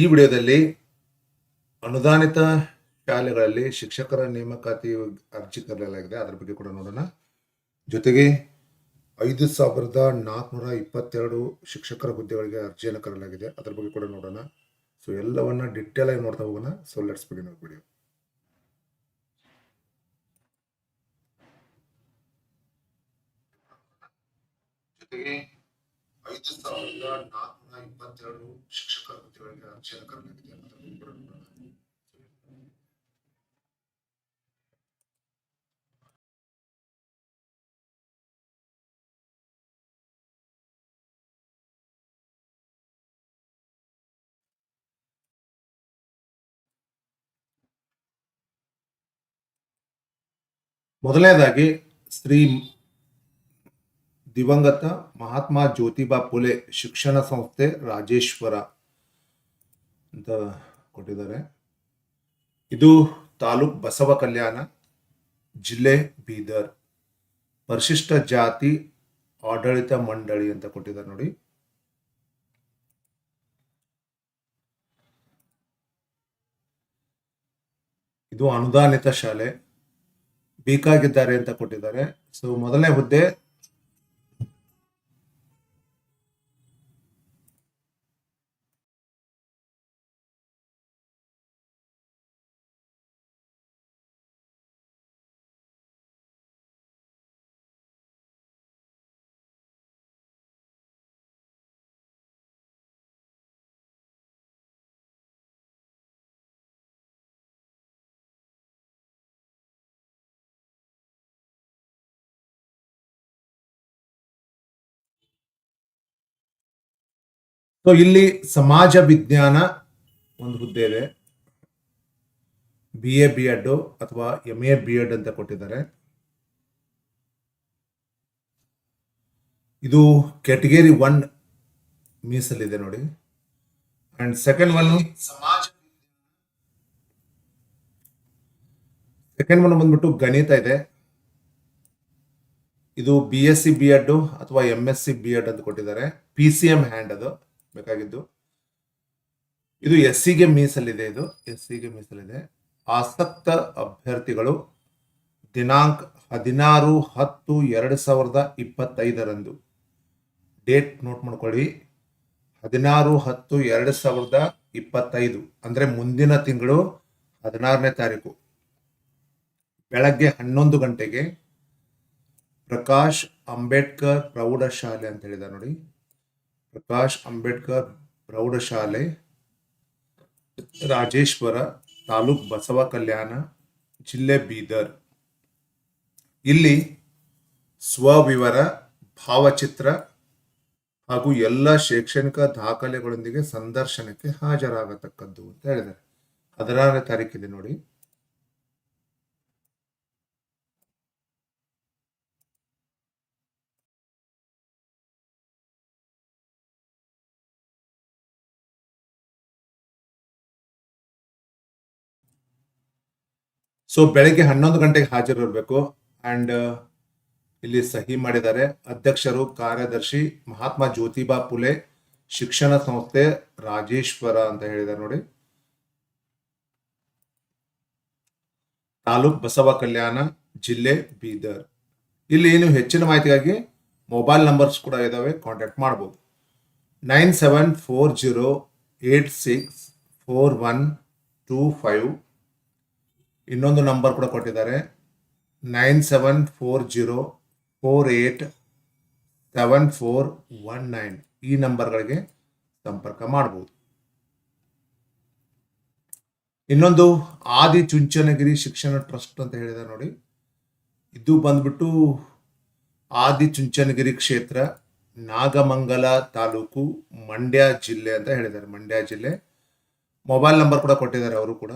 ಈ ವಿಡಿಯೋದಲ್ಲಿ ಅನುದಾನಿತ ಶಾಲೆಗಳಲ್ಲಿ ಶಿಕ್ಷಕರ ನೇಮಕಾತಿ ಅರ್ಜಿ ಕರೆಯಲಾಗಿದೆ. ಅದರ ಬಗ್ಗೆ ಕೂಡ ನೋಡೋಣ. ಜೊತೆಗೆ ಐದು ಸಾವಿರದ ನಾಲ್ಕುನೂರ ಇಪ್ಪತ್ತೆರಡು ಶಿಕ್ಷಕರ ಹುದ್ದೆಗಳಿಗೆ ಅರ್ಜಿಯನ್ನು ಕರೆಯಲಾಗಿದೆ. ಅದರ ಬಗ್ಗೆ ಕೂಡ ನೋಡೋಣ. ಸೊ ಎಲ್ಲವನ್ನ ಡಿಟೇಲ್ ಆಗಿ ನೋಡ್ತಾ ಹೋಗೋಣ. ಸೊ ಲೆಟ್ಸ್ ಬಿಗಿನ್ ವಿಡಿಯೋ ಜೊತೆಗೆ ಐದು ಸಾವಿರದ ನಾಲ್ಕುನೂರ ಇಪ್ಪತ್ತೆರಡು ಶಿಕ್ಷಕರ ಹುದ್ದೆಗಳಿಗೆ ಅರ್ಜಿಯನ್ನು ಕರೆದಿದೆ ಮೊದಲನೇದಾಗಿ ಶ್ರೀ ದಿವಂಗತ ಮಹಾತ್ಮ ಜ್ಯೋತಿಬಾ ಫುಲೆ ಶಿಕ್ಷಣ ಸಂಸ್ಥೆ ರಾಜೇಶ್ವರ ಅಂತ ಕೊಟ್ಟಿದ್ದಾರೆ. ಇದು ತಾಲೂಕ್ ಬಸವ ಕಲ್ಯಾಣ, ಜಿಲ್ಲೆ ಬೀದರ್. ಪರಿಶಿಷ್ಟ ಜಾತಿ ಆಡಳಿತ ಮಂಡಳಿ ಅಂತ ಕೊಟ್ಟಿದ್ದಾರೆ ನೋಡಿ. ಇದು ಅನುದಾನಿತ ಶಾಲೆ, ಬೇಕಾಗಿದ್ದಾರೆ ಅಂತ ಕೊಟ್ಟಿದ್ದಾರೆ. ಸೊ ಮೊದಲನೇ ಹುದ್ದೆ ಸೊ ಇಲ್ಲಿ ಸಮಾಜ ವಿಜ್ಞಾನ ಒಂದು ಹುದ್ದೆ ಇದೆ. ಬಿ ಎ ಬಿ ಎಡ್ ಅಥವಾ ಎಂ ಎ ಬಿ ಎಡ್ ಅಂತ ಕೊಟ್ಟಿದ್ದಾರೆ. ಇದು ಕ್ಯಾಟಗರಿ ಒನ್ ಮೀಸಲಿದೆ ನೋಡಿ. ಅಂಡ್ ಸೆಕೆಂಡ್ ಒನ್ ಸಮಾಜ ಸೆಕೆಂಡ್ ಒನ್ ಬಂದ್ಬಿಟ್ಟು ಗಣಿತ ಇದೆ. ಇದು B S C B Ed ಅಥವಾ M S C B Ed ಅಂತ ಕೊಟ್ಟಿದ್ದಾರೆ. ಪಿ ಸಿ ಎಂ ಹ್ಯಾಂಡ್ ಅದು. ಬೇಕಾಗಿದ್ದು? ಇದು ಎಸ್ ಸಿಗೆ ಮೀಸಲಿದೆ ಇದು. ಎಸ್ ಸಿಗೆ ಮೀಸಲಿದೆ. ಆಸಕ್ತ ಅಭ್ಯರ್ಥಿಗಳು ದಿನಾಂಕ ಹದಿನಾರು ಹತ್ತು ಎರಡು ಸಾವಿರದ ಇಪ್ಪತ್ತೈದರಂದು. ಡೇಟ್ ನೋಟ್ ಮಾಡ್ಕೊಳ್ಳಿ. ಹದಿನಾರು ಹತ್ತು ಎರಡು ಸಾವಿರದ ಇಪ್ಪತ್ತೈದು. ಅಂದರೆ ಮುಂದಿನ ತಿಂಗಳು ಹದಿನಾರನೇ ತಾರೀಕು. ಬೆಳಗ್ಗೆ ಹನ್ನೊಂದು ಗಂಟೆಗೆ ಪ್ರಕಾಶ್ ಅಂಬೇಡ್ಕರ್ ಪ್ರೌಢಶಾಲೆ ಅಂತ ಹೇಳಿದ ನೋಡಿ. ಪ್ರಕಾಶ್ ಅಂಬೇಡ್ಕರ್ ಪ್ರೌಢಶಾಲೆ, ರಾಜೇಶ್ವರ ತಾಲೂಕ್ ಬಸವ ಕಲ್ಯಾಣ ಜಿಲ್ಲೆ ಬೀದರ್. ಇಲ್ಲಿ ಸ್ವವಿವರ, ಭಾವಚಿತ್ರ ಹಾಗೂ ಎಲ್ಲ ಶೈಕ್ಷಣಿಕ ದಾಖಲೆಗಳೊಂದಿಗೆ ಸಂದರ್ಶನಕ್ಕೆ ಹಾಜರಾಗತಕ್ಕದ್ದು ಅಂತ ಹೇಳಿದ್ದಾರೆ. ಹದಿನಾರನೇ ತಾರೀಕಿದೆ ನೋಡಿ. ಸೊ ಬೆಳಗ್ಗೆ ಹನ್ನೊಂದು ಗಂಟೆಗೆ ಹಾಜರಿರಬೇಕು. ಅಂಡ್ ಇಲ್ಲಿ ಸಹಿ ಮಾಡಿದ್ದಾರೆ. ಅಧ್ಯಕ್ಷರು, ಕಾರ್ಯದರ್ಶಿ ಮಹಾತ್ಮ ಜ್ಯೋತಿಬಾ ಪುಲೆ, ಶಿಕ್ಷಣ ಸಂಸ್ಥೆ ರಾಜೇಶ್ವರ ಅಂತ ಹೇಳಿದ್ದಾರೆ ನೋಡಿ. ತಾಲೂಕ್ ಬಸವ ಕಲ್ಯಾಣ ಜಿಲ್ಲೆ ಬೀದರ್. ಇಲ್ಲಿ ನೀವು ಹೆಚ್ಚಿನ ಮಾಹಿತಿಗಾಗಿ ಮೊಬೈಲ್ ನಂಬರ್ಸ್ ಕೂಡ ಇದಾವೆ. ಕಾಂಟ್ಯಾಕ್ಟ್ ಮಾಡ್ಬೋದು. Nine seven four zero eight six four one two five ಇನ್ನೊಂದು ನಂಬರ್ ಕೂಡ ಕೊಟ್ಟಿದ್ದಾರೆ. Nine seven four zero four eight seven four one nine ಈ ನಂಬರ್ಗಳಿಗೆ ಸಂಪರ್ಕ ಮಾಡ್ಬೋದು. ಇನ್ನೊಂದು ಆದಿ ಚುಂಚನಗಿರಿ ಶಿಕ್ಷಣ ಟ್ರಸ್ಟ್ ಅಂತ ಹೇಳಿದ್ದಾರೆ ನೋಡಿ. ಇದು ಬಂದ್ಬಿಟ್ಟು ಆದಿ ಚುಂಚನಗಿರಿ ಕ್ಷೇತ್ರ, ನಾಗಮಂಗಲ ತಾಲೂಕು, ಮಂಡ್ಯ ಜಿಲ್ಲೆ ಅಂತ ಹೇಳಿದ್ದಾರೆ. ಮಂಡ್ಯ ಜಿಲ್ಲೆ. ಮೊಬೈಲ್ ನಂಬರ್ ಕೂಡ ಕೊಟ್ಟಿದ್ದಾರೆ ಅವರು ಕೂಡ.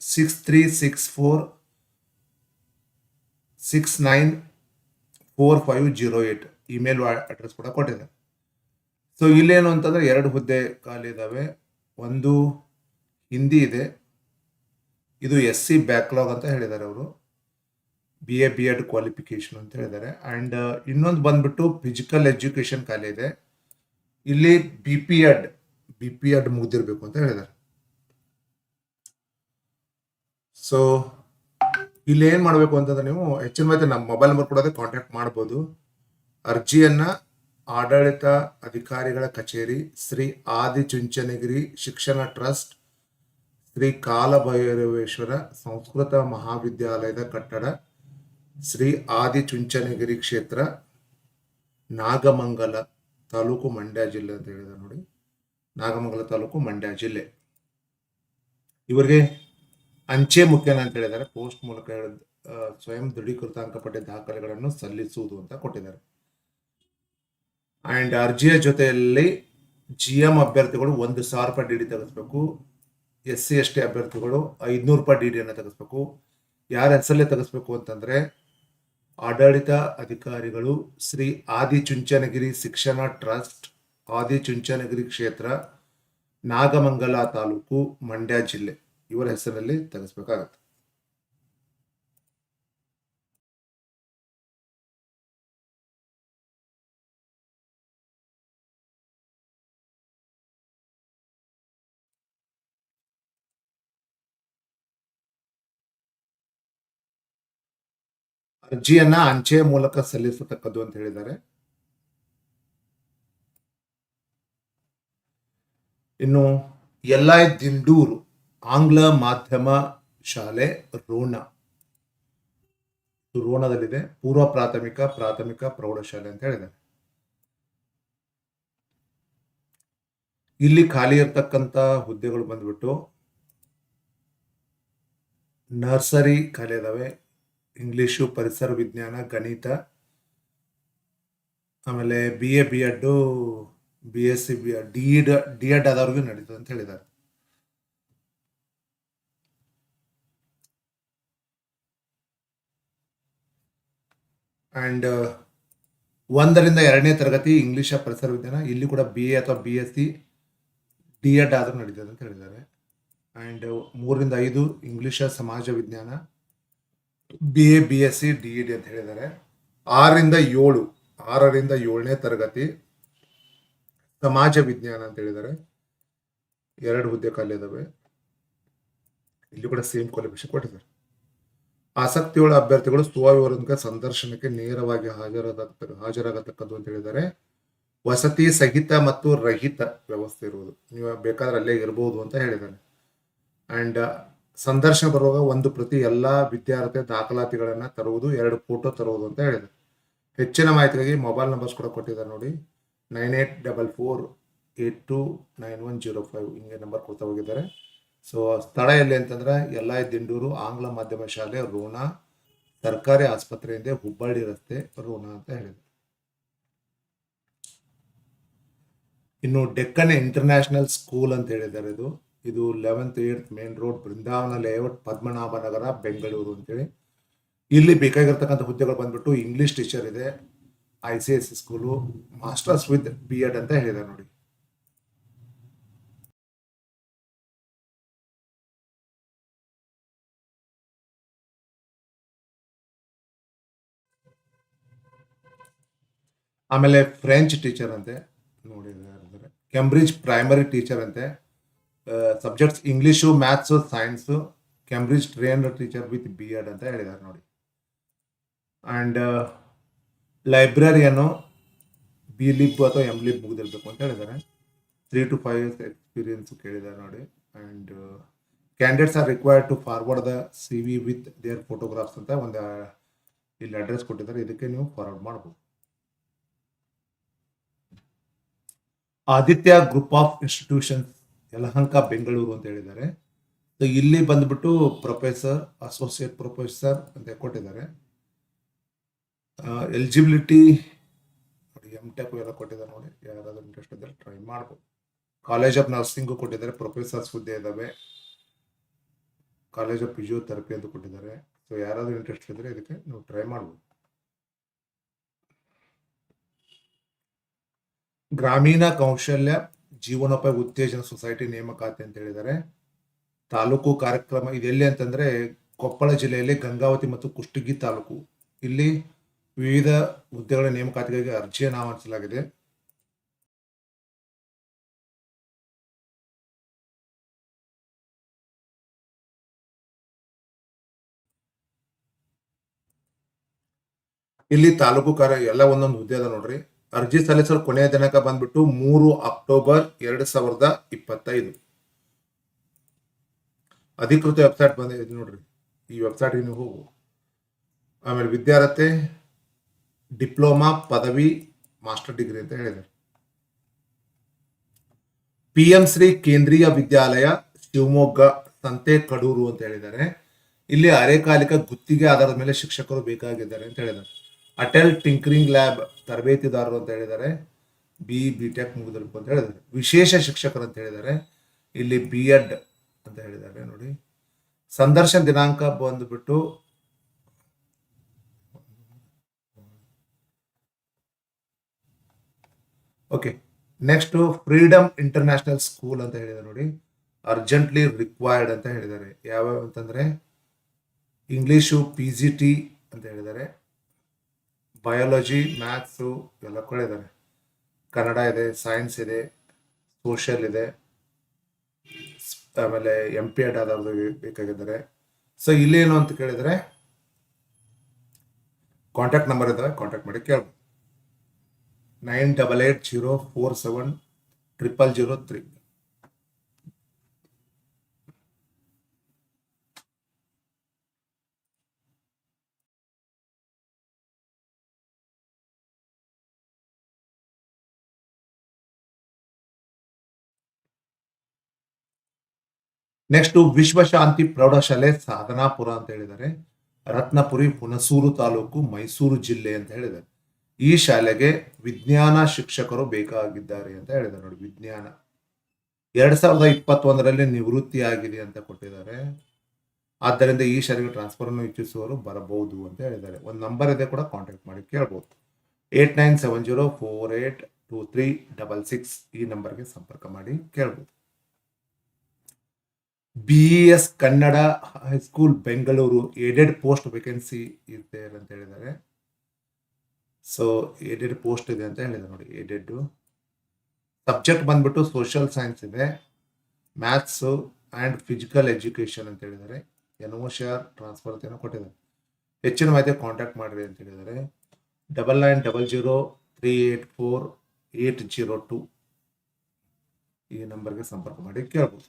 Six three six four six nine four five zero eight email address ಕೂಡ ಕೊಟ್ಟಿದ್ದಾರೆ ಸೊ ಇಲ್ಲೇನು ಅಂತಂದರೆ ಎರಡು ಹುದ್ದೆ ಖಾಲಿ ಇದ್ದಾವೆ ಒಂದು ಹಿಂದಿ ಇದೆ. ಇದು ಎಸ್ ಸಿ ಬ್ಯಾಕ್ಲಾಗ್ ಅಂತ ಹೇಳಿದ್ದಾರೆ ಅವರು. B A B Ed qualification ಅಂತ ಹೇಳಿದ್ದಾರೆ. ಆ್ಯಂಡ್ ಇನ್ನೊಂದು ಬಂದ್ಬಿಟ್ಟು ಫಿಸಿಕಲ್ ಎಜುಕೇಷನ್ ಖಾಲಿ ಇದೆ. ಇಲ್ಲಿ B P Ed B P Ed ಮುಗ್ದಿರಬೇಕು ಅಂತ ಹೇಳಿದ್ದಾರೆ. ಸೊ ಇಲ್ಲಿ ಏನು ಮಾಡಬೇಕು ಅಂತಂದ್ರೆ ನೀವು ಹೆಚ್ಚಿನ ಮತ್ತೆ ನಮ್ಮ ಮೊಬೈಲ್ ನಂಬರ್ ಕೂಡ ಕಾಂಟ್ಯಾಕ್ಟ್ ಮಾಡ್ಬೋದು. ಅರ್ಜಿಯನ್ನ ಆಡಳಿತ ಅಧಿಕಾರಿಗಳ ಕಚೇರಿ, ಶ್ರೀ ಆದಿಚುಂಚನಗಿರಿ ಶಿಕ್ಷಣ ಟ್ರಸ್ಟ್, ಶ್ರೀ ಕಾಲಭೈರವೇಶ್ವರ ಸಂಸ್ಕೃತ ಮಹಾವಿದ್ಯಾಲಯದ ಕಟ್ಟಡ, ಶ್ರೀ ಆದಿಚುಂಚನಗಿರಿ ಕ್ಷೇತ್ರ, ನಾಗಮಂಗಲ ತಾಲೂಕು ಮಂಡ್ಯ ಜಿಲ್ಲೆ ಅಂತ ಹೇಳಿದ ನೋಡಿ. ನಾಗಮಂಗಲ ತಾಲೂಕು ಮಂಡ್ಯ ಜಿಲ್ಲೆ. ಇವರಿಗೆ ಅಂಚೆ ಮುಖ್ಯನ ಅಂತ ಹೇಳಿದ್ದಾರೆ. ಪೋಸ್ಟ್ ಮೂಲಕ ಸ್ವಯಂ ದೃಢೀಕೃತ ಅಂಕಪಟ್ಟಿ ದಾಖಲೆಗಳನ್ನು ಸಲ್ಲಿಸುವುದು ಅಂತ ಕೊಟ್ಟಿದ್ದಾರೆ. ಅಂಡ್ ಅರ್ಜಿಯ ಜೊತೆಯಲ್ಲಿ ಜಿ ಎಂ ಅಭ್ಯರ್ಥಿಗಳು ಒಂದು ಸಾವಿರ ರೂಪಾಯಿ ಡಿ ಡಿ ತೆಗೆಸ್ಬೇಕು. ಎಸ್ ಸಿ ಎಸ್ ಟಿ ಅಭ್ಯರ್ಥಿಗಳು ಐದುನೂರು ರೂಪಾಯಿ ಡಿ ಡಿಯನ್ನು ತೆಗೆಸ್ಬೇಕು. ಯಾರ ಹೆಸರಲ್ಲೇ ತೆಗೆಸ್ಬೇಕು ಅಂತಂದ್ರೆ ಆಡಳಿತ ಅಧಿಕಾರಿಗಳು ಶ್ರೀ ಆದಿಚುಂಚನಗಿರಿ ಶಿಕ್ಷಣ ಟ್ರಸ್ಟ್, ಆದಿಚುಂಚನಗಿರಿ ಕ್ಷೇತ್ರ, ನಾಗಮಂಗಲ ತಾಲೂಕು, ಮಂಡ್ಯ ಜಿಲ್ಲೆ. ಇವರ ಹೆಸರಲ್ಲಿ ತೆಗೆಸ್ಬೇಕಾಗತ್ತೆ. ಅರ್ಜಿಯನ್ನ ಅಂಚೆಯ ಮೂಲಕ ಸಲ್ಲಿಸತಕ್ಕದ್ದು ಅಂತ ಹೇಳಿದ್ದಾರೆ. ಇನ್ನು ಎಲ್ಲಾಯ್ ದಿಂಡೂರು ಆಂಗ್ಲ ಮಾಧ್ಯಮ ಶಾಲೆ ರೋಣ. ರೋಣದಲ್ಲಿದೆ. ಪೂರ್ವ ಪ್ರಾಥಮಿಕ ಪ್ರಾಥಮಿಕ ಪ್ರೌಢಶಾಲೆ ಅಂತ ಹೇಳಿದ್ದಾರೆ. ಇಲ್ಲಿ ಖಾಲಿ ಇರ್ತಕ್ಕಂಥ ಹುದ್ದೆಗಳು ಬಂದ್ಬಿಟ್ಟು ನರ್ಸರಿ ಖಾಲಿ ಅದಾವೆ ಇಂಗ್ಲಿಷು, ಪರಿಸರ ವಿಜ್ಞಾನ, ಗಣಿತ, ಆಮೇಲೆ B A B Ed B S C B D Ed D Ed ಆದವ್ರಿಗೂ ನಡೀತದೆ ಅಂತ ಹೇಳಿದ್ದಾರೆ. ಅಂಡ್ ಒಂದರಿಂದ ಎರಡನೇ ತರಗತಿ ಇಂಗ್ಲೀಷ ಪರಿಸರ ವಿಜ್ಞಾನ, ಇಲ್ಲಿ ಕೂಡ ಬಿ ಎ ಅಥವಾ B S C D Ed ಆದರೂ ನಡೀತದೆ ಅಂತ ಹೇಳಿದ್ದಾರೆ. ಆ್ಯಂಡ್ ಮೂರರಿಂದ ಐದು ಇಂಗ್ಲೀಷ ಸಮಾಜ ವಿಜ್ಞಾನ B A B S C D D ಅಂತ ಹೇಳಿದ್ದಾರೆ. ಆರರಿಂದ ಏಳು, ಆರರಿಂದ ಏಳನೇ ತರಗತಿ ಸಮಾಜ ವಿಜ್ಞಾನ ಅಂತ ಹೇಳಿದ್ದಾರೆ. ಎರಡು ಹುದ್ದೆ ಖಾಲಿ ಇದಾವೆ. ಇಲ್ಲಿ ಕೂಡ ಸೇಮ್ ಕ್ವಾಲಿಫಿಕೇಶನ್ ಕೊಟ್ಟಿದ್ದಾರೆ. ಆಸಕ್ತಿಯುಳ್ಳ ಅಭ್ಯರ್ಥಿಗಳು ಸ್ವವಿವರದಿಂದ ಸಂದರ್ಶನಕ್ಕೆ ನೇರವಾಗಿ ಹಾಜರಾದ ಹಾಜರಾಗತಕ್ಕದ್ದು ಅಂತ ಹೇಳಿದ್ದಾರೆ. ವಸತಿ ಸಹಿತ ಮತ್ತು ರಹಿತ ವ್ಯವಸ್ಥೆ ಇರುವುದು. ನೀವು ಬೇಕಾದ್ರೆ ಅಲ್ಲೇ ಇರಬಹುದು ಅಂತ ಹೇಳಿದ್ದಾರೆ. ಅಂಡ್ ಸಂದರ್ಶನ ಬರುವಾಗ ಒಂದು ಪ್ರತಿ ಎಲ್ಲಾ ವಿದ್ಯಾರ್ಥಿ ದಾಖಲಾತಿಗಳನ್ನ ತರುವುದು, ಎರಡು ಫೋಟೋ ತರುವುದು ಅಂತ ಹೇಳಿದೆ ಹೆಚ್ಚಿನ ಮಾಹಿತಿಗಾಗಿ ಮೊಬೈಲ್ ನಂಬರ್ಸ್ ಕೂಡ ಕೊಟ್ಟಿದ್ದಾರೆ ನೋಡಿ. Nine eight double four eight two nine one zero five ಹಿಂಗೆ ನಂಬರ್ ಕೊಡ್ತಾ ಹೋಗಿದ್ದಾರೆ. ಸೊ ಸ್ಥಳ ಎಲ್ಲಿ ಅಂತಂದ್ರೆ ಎಲ್ಲ ದಿಂಡೂರು ಆಂಗ್ಲ ಮಾಧ್ಯಮ ಶಾಲೆ ರೋಣ ಸರ್ಕಾರಿ ಆಸ್ಪತ್ರೆಯಿಂದ ಹುಬ್ಬಳ್ಳಿ ರಸ್ತೆ ರೋಣ ಅಂತ ಹೇಳಿದೆ ಇನ್ನು ಡೆಕ್ಕನ್ ಇಂಟರ್ನ್ಯಾಷನಲ್ ಸ್ಕೂಲ್ ಅಂತ ಹೇಳಿದ್ದಾರೆ ಇದು. ಇದು eleventh eight main road Brindavan layout Padmanabha Nagar, Bengaluru ಅಂತೇಳಿ. ಇಲ್ಲಿ ಬೇಕಾಗಿರ್ತಕ್ಕಂಥ ಹುದ್ದೆಗಳು ಬಂದ್ಬಿಟ್ಟು ಇಂಗ್ಲಿಷ್ ಟೀಚರ್ ಇದೆ I C S C school masters with B Ed ಅಂತ ಹೇಳಿದ್ದಾರೆ ನೋಡಿ. ಆಮೇಲೆ ಫ್ರೆಂಚ್ ಟೀಚರ್ ಅಂತೆ, ನೋಡಿದ್ರೆ ಕೆಂಬ್ರಿಡ್ಜ್ ಪ್ರೈಮರಿ ಟೀಚರ್ ಅಂತೆ. Subjects English maths science Cambridge trainer teacher with B Ed ಅಂತ ಹೇಳಿದ್ದಾರೆ ನೋಡಿ. ಆ್ಯಂಡ್ ಲೈಬ್ರರಿಯನ್ನು ಬಿ ಲಿಬ್ ಅಥವಾ ಎಂ ಲಿಬ್ ಮುಗಿದಿರ್ಬೇಕು ಅಂತ ಹೇಳಿದ್ದಾರೆ three to five years experience ಕೇಳಿದ್ದಾರೆ ನೋಡಿ. And candidates are required to forward the C V with their photographs ಅಂತ ಒಂದು, ಇಲ್ಲಿ ಅಡ್ರೆಸ್ ಕೊಟ್ಟಿದ್ದಾರೆ. ಇದಕ್ಕೆ ನೀವು ಫಾರ್ವರ್ಡ್ ಮಾಡ್ಬೋದು. Aditya group of institutions, Yelahanka, Bengaluru ಅಂತ ಹೇಳಿದ್ದಾರೆ. ಸೊ ಇಲ್ಲಿ ಬಂದ್ಬಿಟ್ಟು ಪ್ರೊಫೆಸರ್, ಅಸೋಸಿಯೇಟ್ ಪ್ರೊಫೆಸರ್ ಅಂತ ಕೊಟ್ಟಿದ್ದಾರೆ. ಎಲಿಜಿಬಿಲಿಟಿ, ನೋಡಿ ಎಂ ಟೆಕ್ ಎಲ್ಲ ಕೊಟ್ಟಿದ್ದಾರೆ ನೋಡಿ. ಯಾರಾದರೂ ಇಂಟ್ರೆಸ್ಟ್ ಇದ್ದರೆ ಟ್ರೈ ಮಾಡ್ಬೋದು. ಕಾಲೇಜ್ ಆಫ್ ನರ್ಸಿಂಗು ಕೊಟ್ಟಿದ್ದಾರೆ. ಪ್ರೊಫೆಸರ್ಸ್ ಹುದ್ದೆ ಇದ್ದಾವೆ ಕಾಲೇಜ್ ಆಫ್ ಫಿಸಿಯೋಥೆರಪಿ ಅಂತ ಕೊಟ್ಟಿದ್ದಾರೆ. ಸೊ ಯಾರಾದರೂ ಇಂಟ್ರೆಸ್ಟ್ ಇದ್ದರೆ ಇದಕ್ಕೆ ನೀವು ಟ್ರೈ ಮಾಡ್ಬೋದು. ಗ್ರಾಮೀಣ ಕೌಶಲ್ಯ ಜೀವನೋಪಾಯ ಉತ್ತೇಜನ ಸೊಸೈಟಿ ನೇಮಕಾತಿ ಅಂತ ಹೇಳಿದ್ದಾರೆ. ತಾಲೂಕು ಕಾರ್ಯಕ್ರಮ ಇದೆಲ್ಲಿ ಅಂತಂದ್ರೆ ಕೊಪ್ಪಳ ಜಿಲ್ಲೆಯಲ್ಲಿ ಗಂಗಾವತಿ ಮತ್ತು ಕುಷ್ಟಗಿ ತಾಲೂಕು. ಇಲ್ಲಿ ವಿವಿಧ ಹುದ್ದೆಗಳ ನೇಮಕಾತಿಗಾಗಿ ಅರ್ಜಿಯನ್ನು ಆಹ್ವಾನಿಸಲಾಗಿದೆ. ಇಲ್ಲಿ ತಾಲೂಕು ಕಾರ್ಯ ಎಲ್ಲ ಒಂದೊಂದು ಹುದ್ದೆ ಅದ ನೋಡ್ರಿ. ಅರ್ಜಿ ಸಲ್ಲಿಸಲು ಕೊನೆಯ ದಿನಾಂಕ ಬಂದ್ಬಿಟ್ಟು ಮೂರು ಅಕ್ಟೋಬರ್ ಎರಡ್ ಸಾವಿರದ ಇಪ್ಪತ್ತೈದು. ಅಧಿಕೃತ ವೆಬ್ಸೈಟ್ ಬಂದಿದೆ ನೋಡ್ರಿ, ಈ ವೆಬ್ಸೈಟ್ಗೆ ನೀವು ಹೋಗು. ಆಮೇಲೆ ವಿದ್ಯಾರ್ಥಿ ಡಿಪ್ಲೊಮಾ, ಪದವಿ, ಮಾಸ್ಟರ್ ಡಿಗ್ರಿ ಅಂತ ಹೇಳಿದ್ದಾರೆ ಪಿ ಎಂ ಶ್ರೀ ಕೇಂದ್ರೀಯ ವಿದ್ಯಾಲಯ, ಶಿವಮೊಗ್ಗ ಸಂತೆ ಕಡೂರು ಅಂತ ಹೇಳಿದ್ದಾರೆ. ಇಲ್ಲಿ ಅರೆಕಾಲಿಕ ಗುತ್ತಿಗೆ ಆಧಾರದ ಮೇಲೆ ಶಿಕ್ಷಕರು ಬೇಕಾಗಿದ್ದಾರೆ ಅಂತ ಹೇಳಿದ್ದಾರೆ. ಅಟಲ್ ಟಿಂಕರಿಂಗ್ ಲ್ಯಾಬ್ ತರಬೇತಿದಾರರು ಅಂತ ಹೇಳಿದ್ದಾರೆ. ಬಿ ಬಿ ಟೆಕ್ ಮುಗಿದಿರ್ಬೇಕು ಅಂತ ಹೇಳಿದ್ದಾರೆ. ವಿಶೇಷ ಶಿಕ್ಷಕರು ಅಂತ ಹೇಳಿದ್ದಾರೆ. ಇಲ್ಲಿ ಬಿ ಎಡ್ ಅಂತ ಹೇಳಿದ್ದಾರೆ ನೋಡಿ. ಸಂದರ್ಶನ ದಿನಾಂಕ ಬಂದುಬಿಟ್ಟು okay next freedom international school ಅಂತ ಹೇಳಿದ್ದಾರೆ ನೋಡಿ. ಅರ್ಜೆಂಟ್ಲಿ ರಿಕ್ವೈರ್ಡ್ ಅಂತ ಹೇಳಿದ್ದಾರೆ. ಯಾವ್ಯಾವ ಅಂತಂದ್ರೆ ಇಂಗ್ಲೀಷು ಪಿ ಜಿ ಟಿ ಅಂತ ಹೇಳಿದ್ದಾರೆ. ಬಯಾಲಜಿ ಮ್ಯಾಥ್ಸು ಎಲ್ಲ ಕೊಡಿದ್ದಾರೆ ಕನ್ನಡ ಇದೆ ಸೈನ್ಸ್ ಇದೆ ಸೋಷಿಯಲ್ ಇದೆ. ಆಮೇಲೆ ಎಂ ಪಿ ಎಡ್ ಆದವ್ರದ್ದು ಬೇಕಾಗಿದ್ದಾರೆ. ಸೊ ಇಲ್ಲೇನು ಅಂತ ಕೇಳಿದರೆ ಕಾಂಟ್ಯಾಕ್ಟ್ ನಂಬರ್ ಇದ್ದಾವೆ ಕಾಂಟ್ಯಾಕ್ಟ್ ಮಾಡಿ ಕೇಳ್ಬೋದು. Nine double eight zero four seven triple zero three next Vishwashanti ಪ್ರೌಢಶಾಲೆ ಸಾಧನಾಪುರ ಅಂತ ಹೇಳಿದ್ದಾರೆ. ರತ್ನಪುರಿ ಹುಣಸೂರು ತಾಲೂಕು ಮೈಸೂರು ಜಿಲ್ಲೆ ಅಂತ ಹೇಳಿದ್ದಾರೆ. ಈ ಶಾಲೆಗೆ ವಿಜ್ಞಾನ ಶಿಕ್ಷಕರು ಬೇಕಾಗಿದ್ದಾರೆ ಅಂತ ಹೇಳಿದ್ದಾರೆ ನೋಡಿ ವಿಜ್ಞಾನ. ಎರಡ್ ಸಾವಿರದ ಇಪ್ಪತ್ತೊಂದರಲ್ಲಿ ನಿವೃತ್ತಿ ಆಗಿದೆ ಅಂತ ಕೊಟ್ಟಿದ್ದಾರೆ. ಆದ್ದರಿಂದ ಈ ಶಾಲೆಗೆ ಟ್ರಾನ್ಸ್ಫರ್ ಅನ್ನು ಇಚ್ಛಿಸುವವರು ಬರಬಹುದು ಅಂತ ಹೇಳಿದ್ದಾರೆ. ಒಂದು ನಂಬರ್ ಇದೆ ಕೂಡ ಕಾಂಟ್ಯಾಕ್ಟ್ ಮಾಡಿ ಕೇಳ್ಬೋದು. Eight nine seven zero four eight two three double six ಈ ನಂಬರ್ಗೆ ಸಂಪರ್ಕ ಮಾಡಿ ಕೇಳ್ಬೋದು. B S Kannada high school Bengaluru aided post vacancy ಇದೆ ಅಂತ ಹೇಳಿದ್ದಾರೆ. ಸೊ ಏಡೆಡ್ ಪೋಸ್ಟ್ ಇದೆ ಅಂತ ಹೇಳಿದ್ದಾರೆ ನೋಡಿ ಏಡೆಡ್ ಸಬ್ಜೆಕ್ಟ್ ಬಂದ್ಬಿಟ್ಟು ಸೋಷಿಯಲ್ ಸೈನ್ಸ್ ಇದೆ ಮ್ಯಾಥ್ಸು ಆ್ಯಂಡ್ ಫಿಸಿಕಲ್ ಎಜುಕೇಷನ್ ಅಂತ ಹೇಳಿದ್ದಾರೆ. ಓ ಶೇರ್ ಟ್ರಾನ್ಸ್ಫರ್ ಏನೋ ಕೊಟ್ಟಿದ್ದಾರೆ. ಹೆಚ್ಚಿನ ಮಾಹಿತಿ ಕಾಂಟ್ಯಾಕ್ಟ್ ಮಾಡಿರಿ ಅಂತ ಹೇಳಿದ್ದಾರೆ. Double nine double zero three eight four eight zero two ಈ ನಂಬರ್ಗೆ ಸಂಪರ್ಕ ಮಾಡಿ ಕೇಳ್ಬೋದು.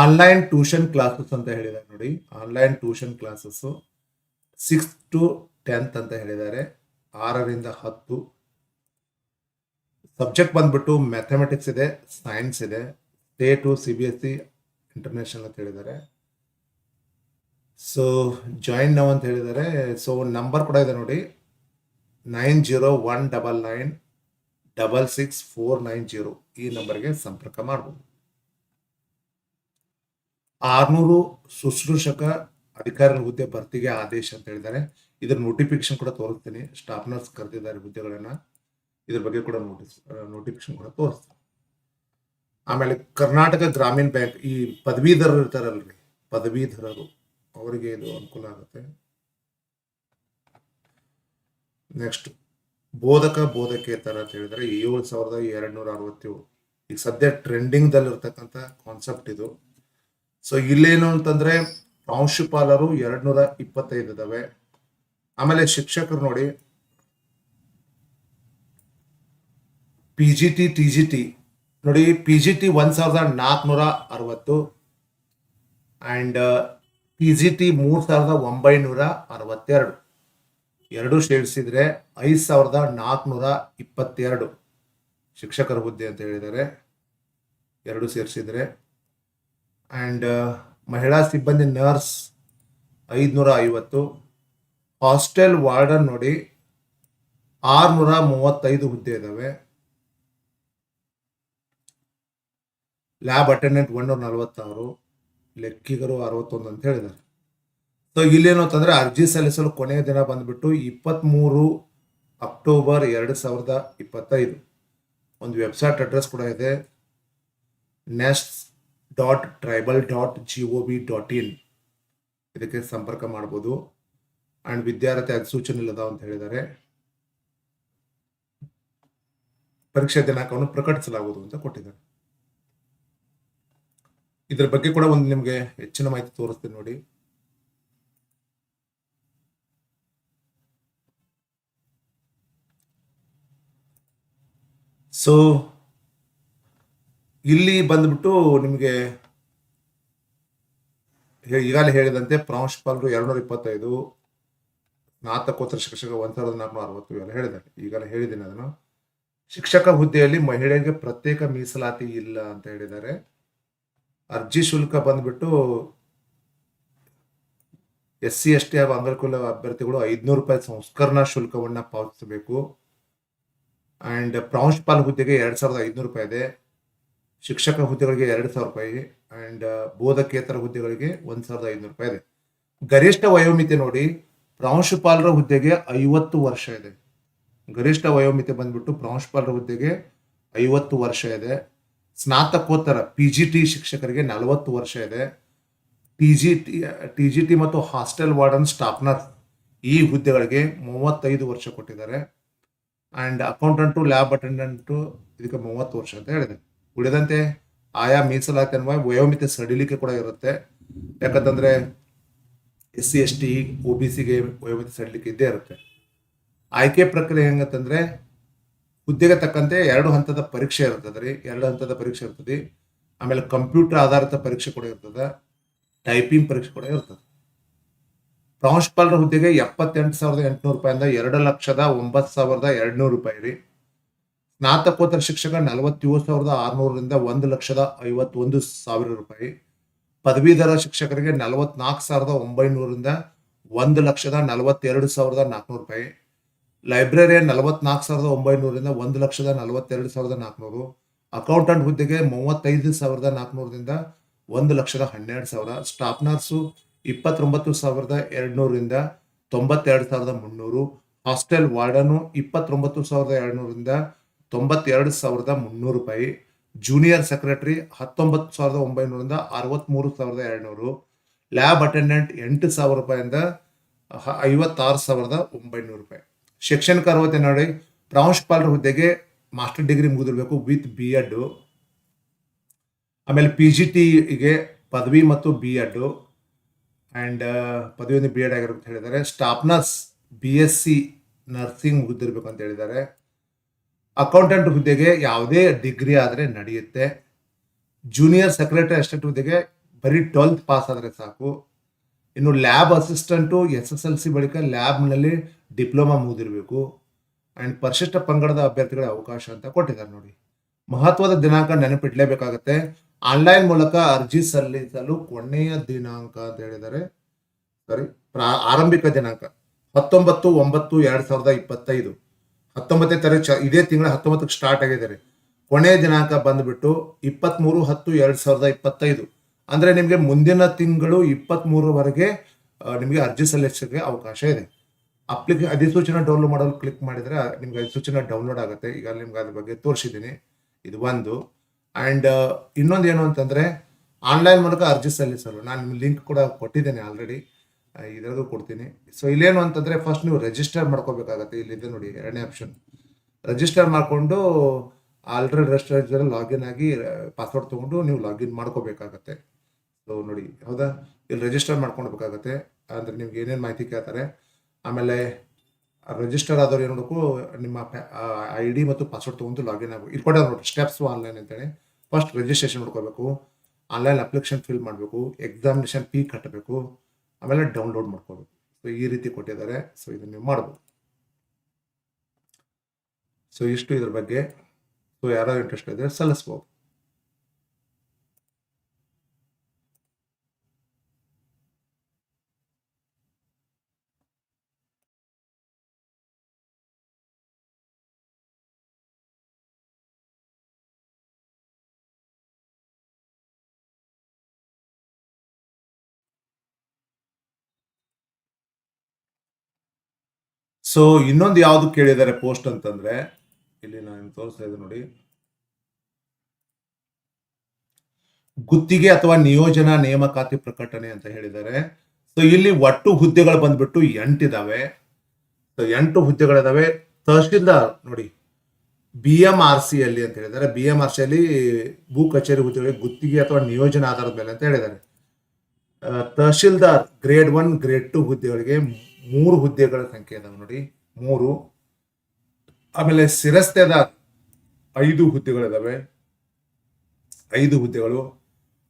ಆನ್ಲೈನ್ ಟ್ಯೂಷನ್ ಕ್ಲಾಸಸ್ ಅಂತ ಹೇಳಿದ್ದಾರೆ ನೋಡಿ. Online tuition classes six to tenth ಅಂತ ಹೇಳಿದ್ದಾರೆ. ಆರರಿಂದ ಹತ್ತು. ಸಬ್ಜೆಕ್ಟ್ ಬಂದ್ಬಿಟ್ಟು ಮ್ಯಾಥಮೆಟಿಕ್ಸ್ ಇದೆ ಸೈನ್ಸ್ ಇದೆ state C B S C international ಅಂತ ಹೇಳಿದ್ದಾರೆ. ಸೊ ಜಾಯಿನ್ ನಾವು ಅಂತ ಹೇಳಿದ್ದಾರೆ. ಸೊ ನಂಬರ್ ಕೂಡ ಇದೆ ನೋಡಿ. Nine zero one double nine double six four nine zero ಈ ನಂಬರ್ಗೆ ಸಂಪರ್ಕ ಮಾಡ್ಬೋದು. ಆರ್ನೂರು ಶುಶ್ರೂಷಕ ಅಧಿಕಾರಿ ಹುದ್ದೆ ಭರ್ತಿಗೆ ಆದೇಶ ಅಂತ ಹೇಳಿದ್ದಾರೆ. ಇದ್ರ ನೋಟಿಫಿಕೇಶನ್ ಕೂಡ ತೋರಿಸ್ತೀನಿ. ಸ್ಟಾಫ್ ನರ್ಸ್ ಕರೆದಿದ್ದಾರೆ ಹುದ್ದೆಗಳನ್ನ. ಇದ್ರ ಬಗ್ಗೆ ಕೂಡ ನೋಟಿಸ್ ನೋಟಿಫಿಕೇಶನ್ ಕೂಡ ತೋರಿಸ್ತೀನಿ. ಆಮೇಲೆ ಕರ್ನಾಟಕ ಗ್ರಾಮೀಣ ಬ್ಯಾಂಕ್ ಈ ಪದವೀಧರರು ಇರ್ತಾರಲ್ರಿ. ಪದವೀಧರರು, ಅವರಿಗೆ ಇದು ಅನುಕೂಲ ಆಗುತ್ತೆ. ನೆಕ್ಸ್ಟ್ ಬೋಧಕ ಬೋಧಕೇತರ ಅಂತ ಹೇಳಿದ್ರೆ ಏಳು ಸಾವಿರದ ಎರಡು ನೂರ ಅರವತ್ತೇಳು. ಈಗ ಸದ್ಯ ಟ್ರೆಂಡಿಂಗ್ ದಲ್ಲಿರ್ತಕ್ಕಂಥ ಕಾನ್ಸೆಪ್ಟ್ ಇದು. ಸೊ ಇಲ್ಲೇನು ಅಂತಂದ್ರೆ ಪ್ರಾಂಶುಪಾಲರು ಎರಡ್ ನೂರ ಇಪ್ಪತ್ತೈದು ಇದಾವೆ. ಆಮೇಲೆ ಶಿಕ್ಷಕರು ನೋಡಿ. P G T T G T ನೋಡಿ ಪಿ ಜಿ ಟಿ ಒಂದ್ ಸಾವಿರದ ನಾಲ್ಕುನೂರ ಅರವತ್ತು ಆ್ಯಂಡ್ ಪಿ ಜಿ ಟಿ ಮೂರು ಸಾವಿರದ ಒಂಬೈನೂರ ಅರವತ್ತೆರಡು. ಎರಡು ಸೇರಿಸಿದ್ರೆ ಐದು ಸಾವಿರದ ನಾಲ್ಕುನೂರ ಇಪ್ಪತ್ತೆರಡು ಶಿಕ್ಷಕರ ಹುದ್ದೆ ಅಂತ ಹೇಳಿದ್ದಾರೆ. ಎರಡು ಸೇರಿಸಿದ್ರೆ ಆ್ಯಂಡ್ ಮಹಿಳಾ ಸಿಬ್ಬಂದಿ ನರ್ಸ್ ಐದುನೂರ ಐವತ್ತು ಹಾಸ್ಟೆಲ್ ವಾರ್ಡನ್ ನೋಡಿ ಆರುನೂರ ಮೂವತ್ತೈದು ಹುದ್ದೆ ಇದ್ದಾವೆ ಲ್ಯಾಬ್ ಅಟೆಂಡೆಂಟ್ ಒಂದೂರ ನಲವತ್ತಾರು ಲೆಕ್ಕಿಗರು ಅರವತ್ತೊಂದು ಅಂತ ಹೇಳಿದ್ದಾರೆ. ಸೊ ಇಲ್ಲೇನು ಅಂತಂದರೆ ಅರ್ಜಿ ಸಲ್ಲಿಸಲು ಕೊನೆಯ ದಿನ ಬಂದ್ಬಿಟ್ಟು ಇಪ್ಪತ್ತ್ಮೂರು ಅಕ್ಟೋಬರ್ ಎರಡು ಸಾವಿರದ ಇಪ್ಪತ್ತೈದು. ಒಂದು ವೆಬ್ಸೈಟ್ ಅಡ್ರೆಸ್ ಕೂಡ ಇದೆ. Nest dot tribal dot G O V dot in ಇದಕ್ಕೆ ಸಂಪರ್ಕ ಮಾಡ್ಬೋದು. ಆ್ಯಂಡ್ ವಿದ್ಯಾರ್ಥಿ ಅಧಿಸೂಚನೆ ಇಲ್ಲದ ಅಂತ ಹೇಳಿದ್ದಾರೆ. ಪರೀಕ್ಷಾ ದಿನಾಂಕವನ್ನು ಪ್ರಕಟಿಸಲಾಗುವುದು ಅಂತ ಕೊಟ್ಟಿದ್ದಾರೆ. ಇದರ ಬಗ್ಗೆ ಕೂಡ ಒಂದು ನಿಮಗೆ ಹೆಚ್ಚಿನ ಮಾಹಿತಿ ತೋರಿಸ್ತೀನಿ ನೋಡಿ. ಸೊ ಇಲ್ಲಿ ಬಂದ್ಬಿಟ್ಟು ನಿಮಗೆ ಈಗಾಗಲೇ ಹೇಳಿದಂತೆ ಪ್ರಾಂಶುಪಾಲರು ಎರಡುನೂರ ಇಪ್ಪತ್ತೈದು ಸ್ನಾತಕೋತ್ತರ ಶಿಕ್ಷಕ ಒಂದು ಸಾವಿರದ ನಾಲ್ಕುನೂರ ಅರವತ್ತು ಇವೆಲ್ಲ ಹೇಳಿದ್ದಾರೆ. ಈಗಲೇ ಹೇಳಿದ್ದೀನಿ ಅದನ್ನು. ಶಿಕ್ಷಕ ಹುದ್ದೆಯಲ್ಲಿ ಮಹಿಳೆಗೆ ಪ್ರತ್ಯೇಕ ಮೀಸಲಾತಿ ಇಲ್ಲ ಅಂತ ಹೇಳಿದ್ದಾರೆ. ಅರ್ಜಿ ಶುಲ್ಕ ಬಂದ್ಬಿಟ್ಟು ಎಸ್ ಸಿ ಎಸ್ ಟಿ ಹಾಗೂ ಅಂಗಲ್ಕುಲ ಅಭ್ಯರ್ಥಿಗಳು ಐದುನೂರು ರೂಪಾಯಿ ಸಂಸ್ಕರಣಾ ಶುಲ್ಕವನ್ನು ಪಾವತಿಸಬೇಕು. ಆ್ಯಂಡ್ ಪ್ರಾಂಶುಪಾಲ ಹುದ್ದೆಗೆ ಎರಡು ಸಾವಿರದ ಐದುನೂರು ರೂಪಾಯಿ ಇದೆ. ಶಿಕ್ಷಕ ಹುದ್ದೆಗಳಿಗೆ ಎರಡು ಸಾವಿರ ರೂಪಾಯಿ ಅಂಡ್ ಬೋಧಕೇತರ ಹುದ್ದೆಗಳಿಗೆ ಒಂದ್ ಸಾವಿರದ ಐನೂರು ರೂಪಾಯಿ ಇದೆ. ಗರಿಷ್ಠ ವಯೋಮಿತಿ ನೋಡಿ, ಪ್ರಾಂಶುಪಾಲರ ಹುದ್ದೆಗೆ ಐವತ್ತು ವರ್ಷ ಇದೆ. ಗರಿಷ್ಠ ವಯೋಮಿತಿ ಬಂದ್ಬಿಟ್ಟು ಪ್ರಾಂಶುಪಾಲರ ಹುದ್ದೆಗೆ ಐವತ್ತು ವರ್ಷ ಇದೆ. ಸ್ನಾತಕೋತ್ತರ ಪಿ ಜಿ ಟಿ ಶಿಕ್ಷಕರಿಗೆ ನಲವತ್ತು ವರ್ಷ ಇದೆ. T G T T G T ಮತ್ತು ಹಾಸ್ಟೆಲ್ ವಾರ್ಡನ್ ಸ್ಟಾಫ್ನರ್ ಈ ಹುದ್ದೆಗಳಿಗೆ ಮೂವತ್ತೈದು ವರ್ಷ ಕೊಟ್ಟಿದ್ದಾರೆ. ಅಂಡ್ ಅಕೌಂಟೆಂಟು ಲ್ಯಾಬ್ ಅಟೆಂಡೆಂಟು ಇದಕ್ಕೆ ಮೂವತ್ತು ವರ್ಷ ಅಂತ ಹೇಳಿದೆ ಉಳಿದಂತೆ ಆಯಾ ಮೀಸಲಾತಿ ಅನ್ವಯ ವಯೋಮಿತಿ ಸಡಿಲಿಕೆ ಕೂಡ ಇರುತ್ತೆ. ಯಾಕಂತಂದ್ರೆ S C S T O B ಸಿಗೆ ವಯೋಮಿತಿ ಸಡಿಲಿಕೆ ಇದ್ದೇ ಇರುತ್ತೆ. ಆಯ್ಕೆ ಪ್ರಕ್ರಿಯೆ ಹೆಂಗಂತಂದ್ರೆ ಹುದ್ದೆಗೆ ತಕ್ಕಂತೆ ಎರಡು ಹಂತದ ಪರೀಕ್ಷೆ ಇರ್ತದೆ ರೀ ಎರಡು ಹಂತದ ಪರೀಕ್ಷೆ ಇರ್ತದೆ. ಆಮೇಲೆ ಕಂಪ್ಯೂಟರ್ ಆಧಾರಿತ ಪರೀಕ್ಷೆ ಕೂಡ ಇರ್ತದೆ. ಟೈಪಿಂಗ್ ಪರೀಕ್ಷೆ ಕೂಡ ಇರ್ತದೆ. ಪ್ರಾಂಶುಪಾಲರ ಹುದ್ದೆಗೆ ಎಪ್ಪತ್ತೆಂಟು ಸಾವಿರದ ಎಂಟುನೂರು ರೂಪಾಯಿಂದ ಎರಡು ಲಕ್ಷದ ಒಂಬತ್ತು ಸಾವಿರದ ಎರಡ್ನೂರು ರೂಪಾಯಿ ರೀ. ಸ್ನಾತಕೋತ್ತರ ಶಿಕ್ಷಕ ನಲವತ್ತೇಳು ಸಾವಿರದ ಆರುನೂರರಿಂದ ಒಂದು ಲಕ್ಷದ ಐವತ್ತೊಂದು ಸಾವಿರ ರೂಪಾಯಿ. ಪದವೀಧರ ಶಿಕ್ಷಕರಿಗೆ ನಲವತ್ನಾಲ್ಕು ಸಾವಿರದ ಒಂಬೈನೂರರಿಂದ ಒಂದು ಲಕ್ಷದ ನಲವತ್ತೆರಡು ಸಾವಿರದ ನಾಲ್ಕುನೂರು ರೂಪಾಯಿ. ಲೈಬ್ರರಿಯನ್ ನಲವತ್ನಾಲ್ಕು ಸಾವಿರದ ಒಂಬೈನೂರಿಂದ ಒಂದು ಲಕ್ಷದ ನಲವತ್ತೆರಡು ಸಾವಿರದ ನಾಲ್ಕುನೂರು. ಅಕೌಂಟೆಂಟ್ ಹುದ್ದೆಗೆ ಮೂವತ್ತೈದು ಸಾವಿರದ ನಾಲ್ಕುನೂರರಿಂದ ಒಂದು ಲಕ್ಷದ ಹನ್ನೆರಡು ಸಾವಿರ. ಸ್ಟಾಫ್ ನರ್ಸು ಇಪ್ಪತ್ತೊಂಬತ್ತು ಸಾವಿರದ ಎರಡುನೂರಿಂದ ತೊಂಬತ್ತೆರಡು ಸಾವಿರದ ಮುನ್ನೂರು. ಹಾಸ್ಟೆಲ್ ವಾರ್ಡನು ಇಪ್ಪತ್ತೊಂಬತ್ತು ಸಾವಿರದ ಎರಡುನೂರರಿಂದ ತೊಂಬತ್ತೆರಡು ಸಾವಿರದ ಮುನ್ನೂರು ರೂಪಾಯಿ ಜೂನಿಯರ್ ಸೆಕ್ರೆಟರಿ ಹತ್ತೊಂಬತ್ತು ಸಾವಿರದ ಒಂಬೈನೂರಿಂದ ಅರವತ್ತ್ಮೂರು ಸಾವಿರದ ಎರಡುನೂರು ಲ್ಯಾಬ್ ಅಟೆಂಡೆಂಟ್ ಎಂಟು ಸಾವಿರ ರೂಪಾಯಿಂದ ಐವತ್ತಾರು ಸಾವಿರದ ಒಂಬೈನೂರು ರೂಪಾಯಿ. ಶೈಕ್ಷಣಿಕ ಅರ್ಹತೆ ನೋಡಿ, ಪ್ರಾಂಶುಪಾಲರ ಹುದ್ದೆಗೆ ಮಾಸ್ಟರ್ ಡಿಗ್ರಿ ಮುಗಿದಿರಬೇಕು ವಿತ್ ಬಿ ಎಡ್ ಆಮೇಲೆ ಪಿ ಜಿ ಟಿಗೆ ಪದವಿ ಮತ್ತು ಬಿ ಎಡ್ ಆ್ಯಂಡ್ ಪದವಿ ಬಿ ಎಡ್ ಆಗಿರ್ಬೇಕು ಅಂತ ಹೇಳಿದ್ದಾರೆ. Staff nurse B S C nursing ಮುಗಿದಿರ್ಬೇಕು ಅಂತ ಹೇಳಿದ್ದಾರೆ. ಅಕೌಂಟೆಂಟ್ ಹುದ್ದೆಗೆ ಯಾವುದೇ ಡಿಗ್ರಿ ಆದರೆ ನಡೆಯುತ್ತೆ. ಜೂನಿಯರ್ ಸೆಕ್ರೆಟರಿ ಅಸಿಸ್ಟೆಂಟ್ ಹುದ್ದೆಗೆ ಬರೀ ಟ್ವೆಲ್ತ್ ಪಾಸ್ ಆದರೆ ಸಾಕು. ಇನ್ನು lab assistant S S L C ಬಳಿಕ ಲ್ಯಾಬ್ನಲ್ಲಿ ಡಿಪ್ಲೊಮಾ ಮುಗಿದಿರಬೇಕು. ಆ್ಯಂಡ್ ಪರಿಶಿಷ್ಟ ಪಂಗಡದ ಅಭ್ಯರ್ಥಿಗಳ ಅವಕಾಶ ಅಂತ ಕೊಟ್ಟಿದ್ದಾರೆ ನೋಡಿ. ಮಹತ್ವದ ದಿನಾಂಕ ನೆನಪಿಡಲೇಬೇಕಾಗತ್ತೆ. ಆನ್ಲೈನ್ ಮೂಲಕ ಅರ್ಜಿ ಸಲ್ಲಿಸಲು ಕೊನೆಯ ದಿನಾಂಕ ಅಂತ ಹೇಳಿದ್ದಾರೆ. ಸರಿ ಆರಂಭಿಕ ದಿನಾಂಕ ಹತ್ತೊಂಬತ್ತು, ಒಂಬತ್ತು, ಎರಡು ಸಾವಿರದ ಇಪ್ಪತ್ತೈದು. ಹತ್ತೊಂಬತ್ತನೇ ತಾರೀಕು ಇದೇ ತಿಂಗಳ ಹತ್ತೊಂಬತ್ತಕ್ಕೆ ಸ್ಟಾರ್ಟ್ ಆಗಿದ್ದಾರೆ. ಕೊನೆಯ ದಿನಾಂಕ ಬಂದ್ಬಿಟ್ಟು ಇಪ್ಪತ್ಮೂರು ಹತ್ತು ಎರಡು ಸಾವಿರದ ಇಪ್ಪತ್ತೈದು. ಅಂದ್ರೆ ನಿಮಗೆ ಮುಂದಿನ ತಿಂಗಳು ಇಪ್ಪತ್ಮೂರವರೆಗೆ ಆ, ನಿಮಗೆ ಅರ್ಜಿ ಸಲ್ಲಿಸಕ್ಕೆ ಅವಕಾಶ ಇದೆ. ಅಪ್ಲಿಕೇ ಅಧಿಸೂಚನೆ ಡೌನ್ಲೋಡ್ ಮಾಡಲು ಕ್ಲಿಕ್ ಮಾಡಿದ್ರೆ ನಿಮ್ಗೆ ಅಧಿಸೂಚನೆ ಡೌನ್ಲೋಡ್ ಆಗುತ್ತೆ. ಈಗ ನಿಮ್ಗೆ ಅದ್ರ ಬಗ್ಗೆ ತೋರಿಸಿದ್ದೀನಿ. ಇದು ಒಂದು. ಆ್ಯಂಡ್ ಇನ್ನೊಂದು ಏನು ಅಂತಂದ್ರೆ ಆನ್ಲೈನ್ ಮೂಲಕ ಅರ್ಜಿ ಸಲ್ಲಿಸಲು. ನಾನು ನಿಮ್ಗೆ ಲಿಂಕ್ ಕೂಡ ಕೊಟ್ಟಿದ್ದೇನೆ ಆಲ್ರೆಡಿ ಇದ್ರಾಗೂ ಕೊಡ್ತೀನಿ. ಸೊ ಇಲ್ಲೇನು ಅಂತಂದ್ರೆ ಫಸ್ಟ್ ನೀವು ರಿಜಿಸ್ಟರ್ ಮಾಡ್ಕೋಬೇಕಾಗತ್ತೆ. ಇಲ್ಲಿದೆ ನೋಡಿ, ಎರಡನೇ ಆಪ್ಷನ್ ರಿಜಿಸ್ಟರ್ ಮಾಡಿಕೊಂಡು ಆಲ್ರೆಡಿ ರೆಸ್ಟೋರೆಂಟ್ ಲಾಗಿನ್ ಆಗಿ ಪಾಸ್ವರ್ಡ್ ತೊಗೊಂಡು ನೀವು ಲಾಗಿನ್ ಮಾಡ್ಕೋಬೇಕಾಗತ್ತೆ. ಸೊ ನೋಡಿ, ಹೌದಾ? ಇಲ್ಲಿ ರಿಜಿಸ್ಟರ್ ಮಾಡ್ಕೊಳ್ಬೇಕಾಗತ್ತೆ. ಅಂದರೆ ನಿಮ್ಗೆ ಏನೇನು ಮಾಹಿತಿ ಕೇಳ್ತಾರೆ. ಆಮೇಲೆ ರಿಜಿಸ್ಟರ್ ಆದವ್ರು ಏನು ಮಾಡಬೇಕು? ನಿಮ್ಮ ಐ ಡಿ ಮತ್ತು ಪಾಸ್ವರ್ಡ್ ತೊಗೊಂಡು ಲಾಗಿನ್ ಆಗಬೇಕು. ಇಲ್ಲಿ ಕೊಡ ನೋಡಿ ಸ್ಟೆಪ್ಸ್ ಆನ್ಲೈನ್ ಅಂತೇಳಿ. ಫಸ್ಟ್ ರಿಜಿಸ್ಟ್ರೇಷನ್ ಮಾಡ್ಕೋಬೇಕು ಆನ್ಲೈನ್ ಅಪ್ಲಿಕೇಶನ್ ಫಿಲ್ ಮಾಡಬೇಕು. ಎಕ್ಸಾಮಿನೇಷನ್ ಫೀ ಕಟ್ಟಬೇಕು ಆಮೇಲೆ ಡೌನ್ಲೋಡ್ ಮಾಡ್ಕೋಬೇಕು ಸೊ ಈ ರೀತಿ ಕೊಟ್ಟಿದ್ದಾರೆ. ಸೊ ಇದನ್ನ ನೀವು ಮಾಡ್ಬೋದು. ಸೊ ಇಷ್ಟು ಇದ್ರ ಬಗ್ಗೆ. ಸೊ ಯಾರೋ ಇಂಟ್ರೆಸ್ಟ್ ಇದ್ದರೆ ಸಲ್ಲಿಸ್ಬೋದು. ಸೊ ಇನ್ನೊಂದು ಯಾವ್ದು ಕೇಳಿದ್ದಾರೆ ಪೋಸ್ಟ್ ಅಂತಂದ್ರೆ, ಇಲ್ಲಿ ನಾನು ತೋರಿಸ್ತಾ ಇದ್ದೆ ನೋಡಿ. ಗುತ್ತಿಗೆ ಅಥವಾ ನಿಯೋಜನಾ ನೇಮಕಾತಿ ಪ್ರಕಟಣೆ ಅಂತ ಹೇಳಿದ್ದಾರೆ. ಸೊ ಇಲ್ಲಿ ಒಟ್ಟು ಹುದ್ದೆಗಳು ಬಂದ್ಬಿಟ್ಟು ಎಂಟಿದಾವೆ. ಸೊ ಎಂಟು ಹುದ್ದೆಗಳಿದಾವೆ. ತಹಶೀಲ್ದಾರ್ ನೋಡಿ ಬಿ ಎಂ ಆರ್ ಸಿ ಅಲ್ಲಿ ಅಂತ ಹೇಳಿದ್ದಾರೆ. ಬಿ ಎಂ ಆರ್ ಸಿ ಅಲ್ಲಿ ಭೂ ಕಚೇರಿ ಹುದ್ದೆಗಳಿಗೆ ಗುತ್ತಿಗೆ ಅಥವಾ ನಿಯೋಜನೆ ಆಧಾರದ ಮೇಲೆ ಅಂತ ಹೇಳಿದ್ದಾರೆ. Tahsildar grade one grade two ಹುದ್ದೆಗಳಿಗೆ ಮೂರು ಹುದ್ದೆಗಳ ಸಂಖ್ಯೆ ಇದಾವೆ ನೋಡಿ. ಮೂರು. ಆಮೇಲೆ ಶಿರಸ್ತೆದ ಐದು ಹುದ್ದೆಗಳಿದಾವೆ ಐದು ಹುದ್ದೆಗಳು.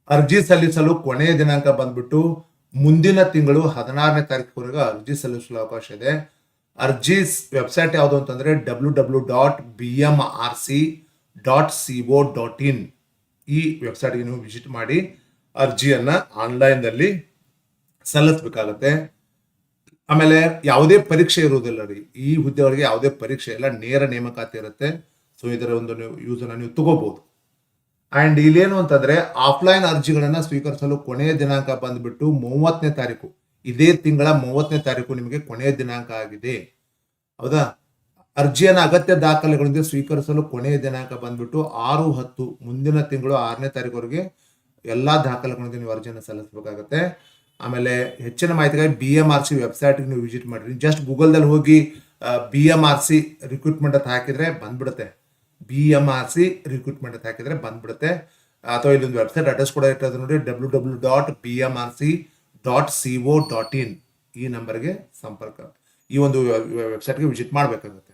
ಅರ್ಜಿ ಸಲ್ಲಿಸಲು ಕೊನೆಯ ದಿನಾಂಕ ಬಂದ್ಬಿಟ್ಟು ಮುಂದಿನ ತಿಂಗಳು ಹದಿನಾರನೇ ತಾರೀಕುವರೆಗೆ ಅರ್ಜಿ ಸಲ್ಲಿಸಲು ಅವಕಾಶ ಇದೆ. ಅರ್ಜಿ ವೆಬ್ಸೈಟ್ ಯಾವುದು ಅಂತಂದ್ರೆ W W dot B M R C dot C O dot in ಈ ವೆಬ್ಸೈಟ್ಗೆ ನೀವು ವಿಸಿಟ್ ಮಾಡಿ ಅರ್ಜಿಯನ್ನು ಆನ್ಲೈನಲ್ಲಿ ಸಲ್ಲಿಸಬೇಕಾಗತ್ತೆ. ಆಮೇಲೆ ಯಾವುದೇ ಪರೀಕ್ಷೆ ಇರುವುದಿಲ್ಲ ರೀ. ಈ ಹುದ್ದೆಗಳಿಗೆ ಯಾವುದೇ ಪರೀಕ್ಷೆ ಇಲ್ಲ. ನೇರ ನೇಮಕಾತಿ ಇರುತ್ತೆ. ಸೊ ಇದರ ಒಂದು ನೀವು ಯೂಸನ್ನ ನೀವು ತಗೋಬಹುದು ಆ್ಯಂಡ್ ಇಲ್ಲೇನು ಅಂತಂದ್ರೆ ಆಫ್ಲೈನ್ ಅರ್ಜಿಗಳನ್ನು ಸ್ವೀಕರಿಸಲು ಕೊನೆಯ ದಿನಾಂಕ ಬಂದ್ಬಿಟ್ಟು ಮೂವತ್ತನೇ ತಾರೀಕು. ಇದೇ ತಿಂಗಳ ಮೂವತ್ತನೇ ತಾರೀಕು ನಿಮಗೆ ಕೊನೆಯ ದಿನಾಂಕ ಆಗಿದೆ. ಹೌದಾ? ಅರ್ಜಿಯನ್ನು ಅಗತ್ಯ ದಾಖಲೆಗಳೊಂದಿಗೆ ಸ್ವೀಕರಿಸಲು ಕೊನೆಯ ದಿನಾಂಕ ಬಂದ್ಬಿಟ್ಟು ಆರು, ಹತ್ತು, ಮುಂದಿನ ತಿಂಗಳು ಆರನೇ ತಾರೀಕುವರೆಗೆ ಎಲ್ಲ ದಾಖಲೆಗಳಿಂದ ನೀವು ಅರ್ಜಿಯನ್ನು ಸಲ್ಲಿಸಬೇಕಾಗತ್ತೆ. ಆಮೇಲೆ ಹೆಚ್ಚಿನ ಮಾಹಿತಿಗಾಗಿ ಬಿ ಎಂ ಆರ್ ಸಿ ವೆಬ್ಸೈಟ್ಗೆ ನೀವು ವಿಸಿಟ್ ಮಾಡಿರಿ. ಜಸ್ಟ್ ಗೂಗಲ್ದಲ್ಲಿ ಹೋಗಿ B M R C recruitment ಅಂತ ಹಾಕಿದ್ರೆ ಬಂದ್ಬಿಡುತ್ತೆ. B M R C recruitment ಅಂತ ಹಾಕಿದ್ರೆ ಬಂದ್ಬಿಡುತ್ತೆ. ಅಥವಾ ಇಲ್ಲೊಂದು ವೆಬ್ಸೈಟ್ ಅಡ್ರೆಸ್ ಕೂಡ ಇರ್ತದೆ ನೋಡಿ W W dot B M R C dot C O dot in ಈ ನಂಬರ್ಗೆ ಸಂಪರ್ಕ. ಈ ಒಂದು ವೆಬ್ಸೈಟ್ಗೆ ವಿಸಿಟ್ ಮಾಡಬೇಕಾಗುತ್ತೆ.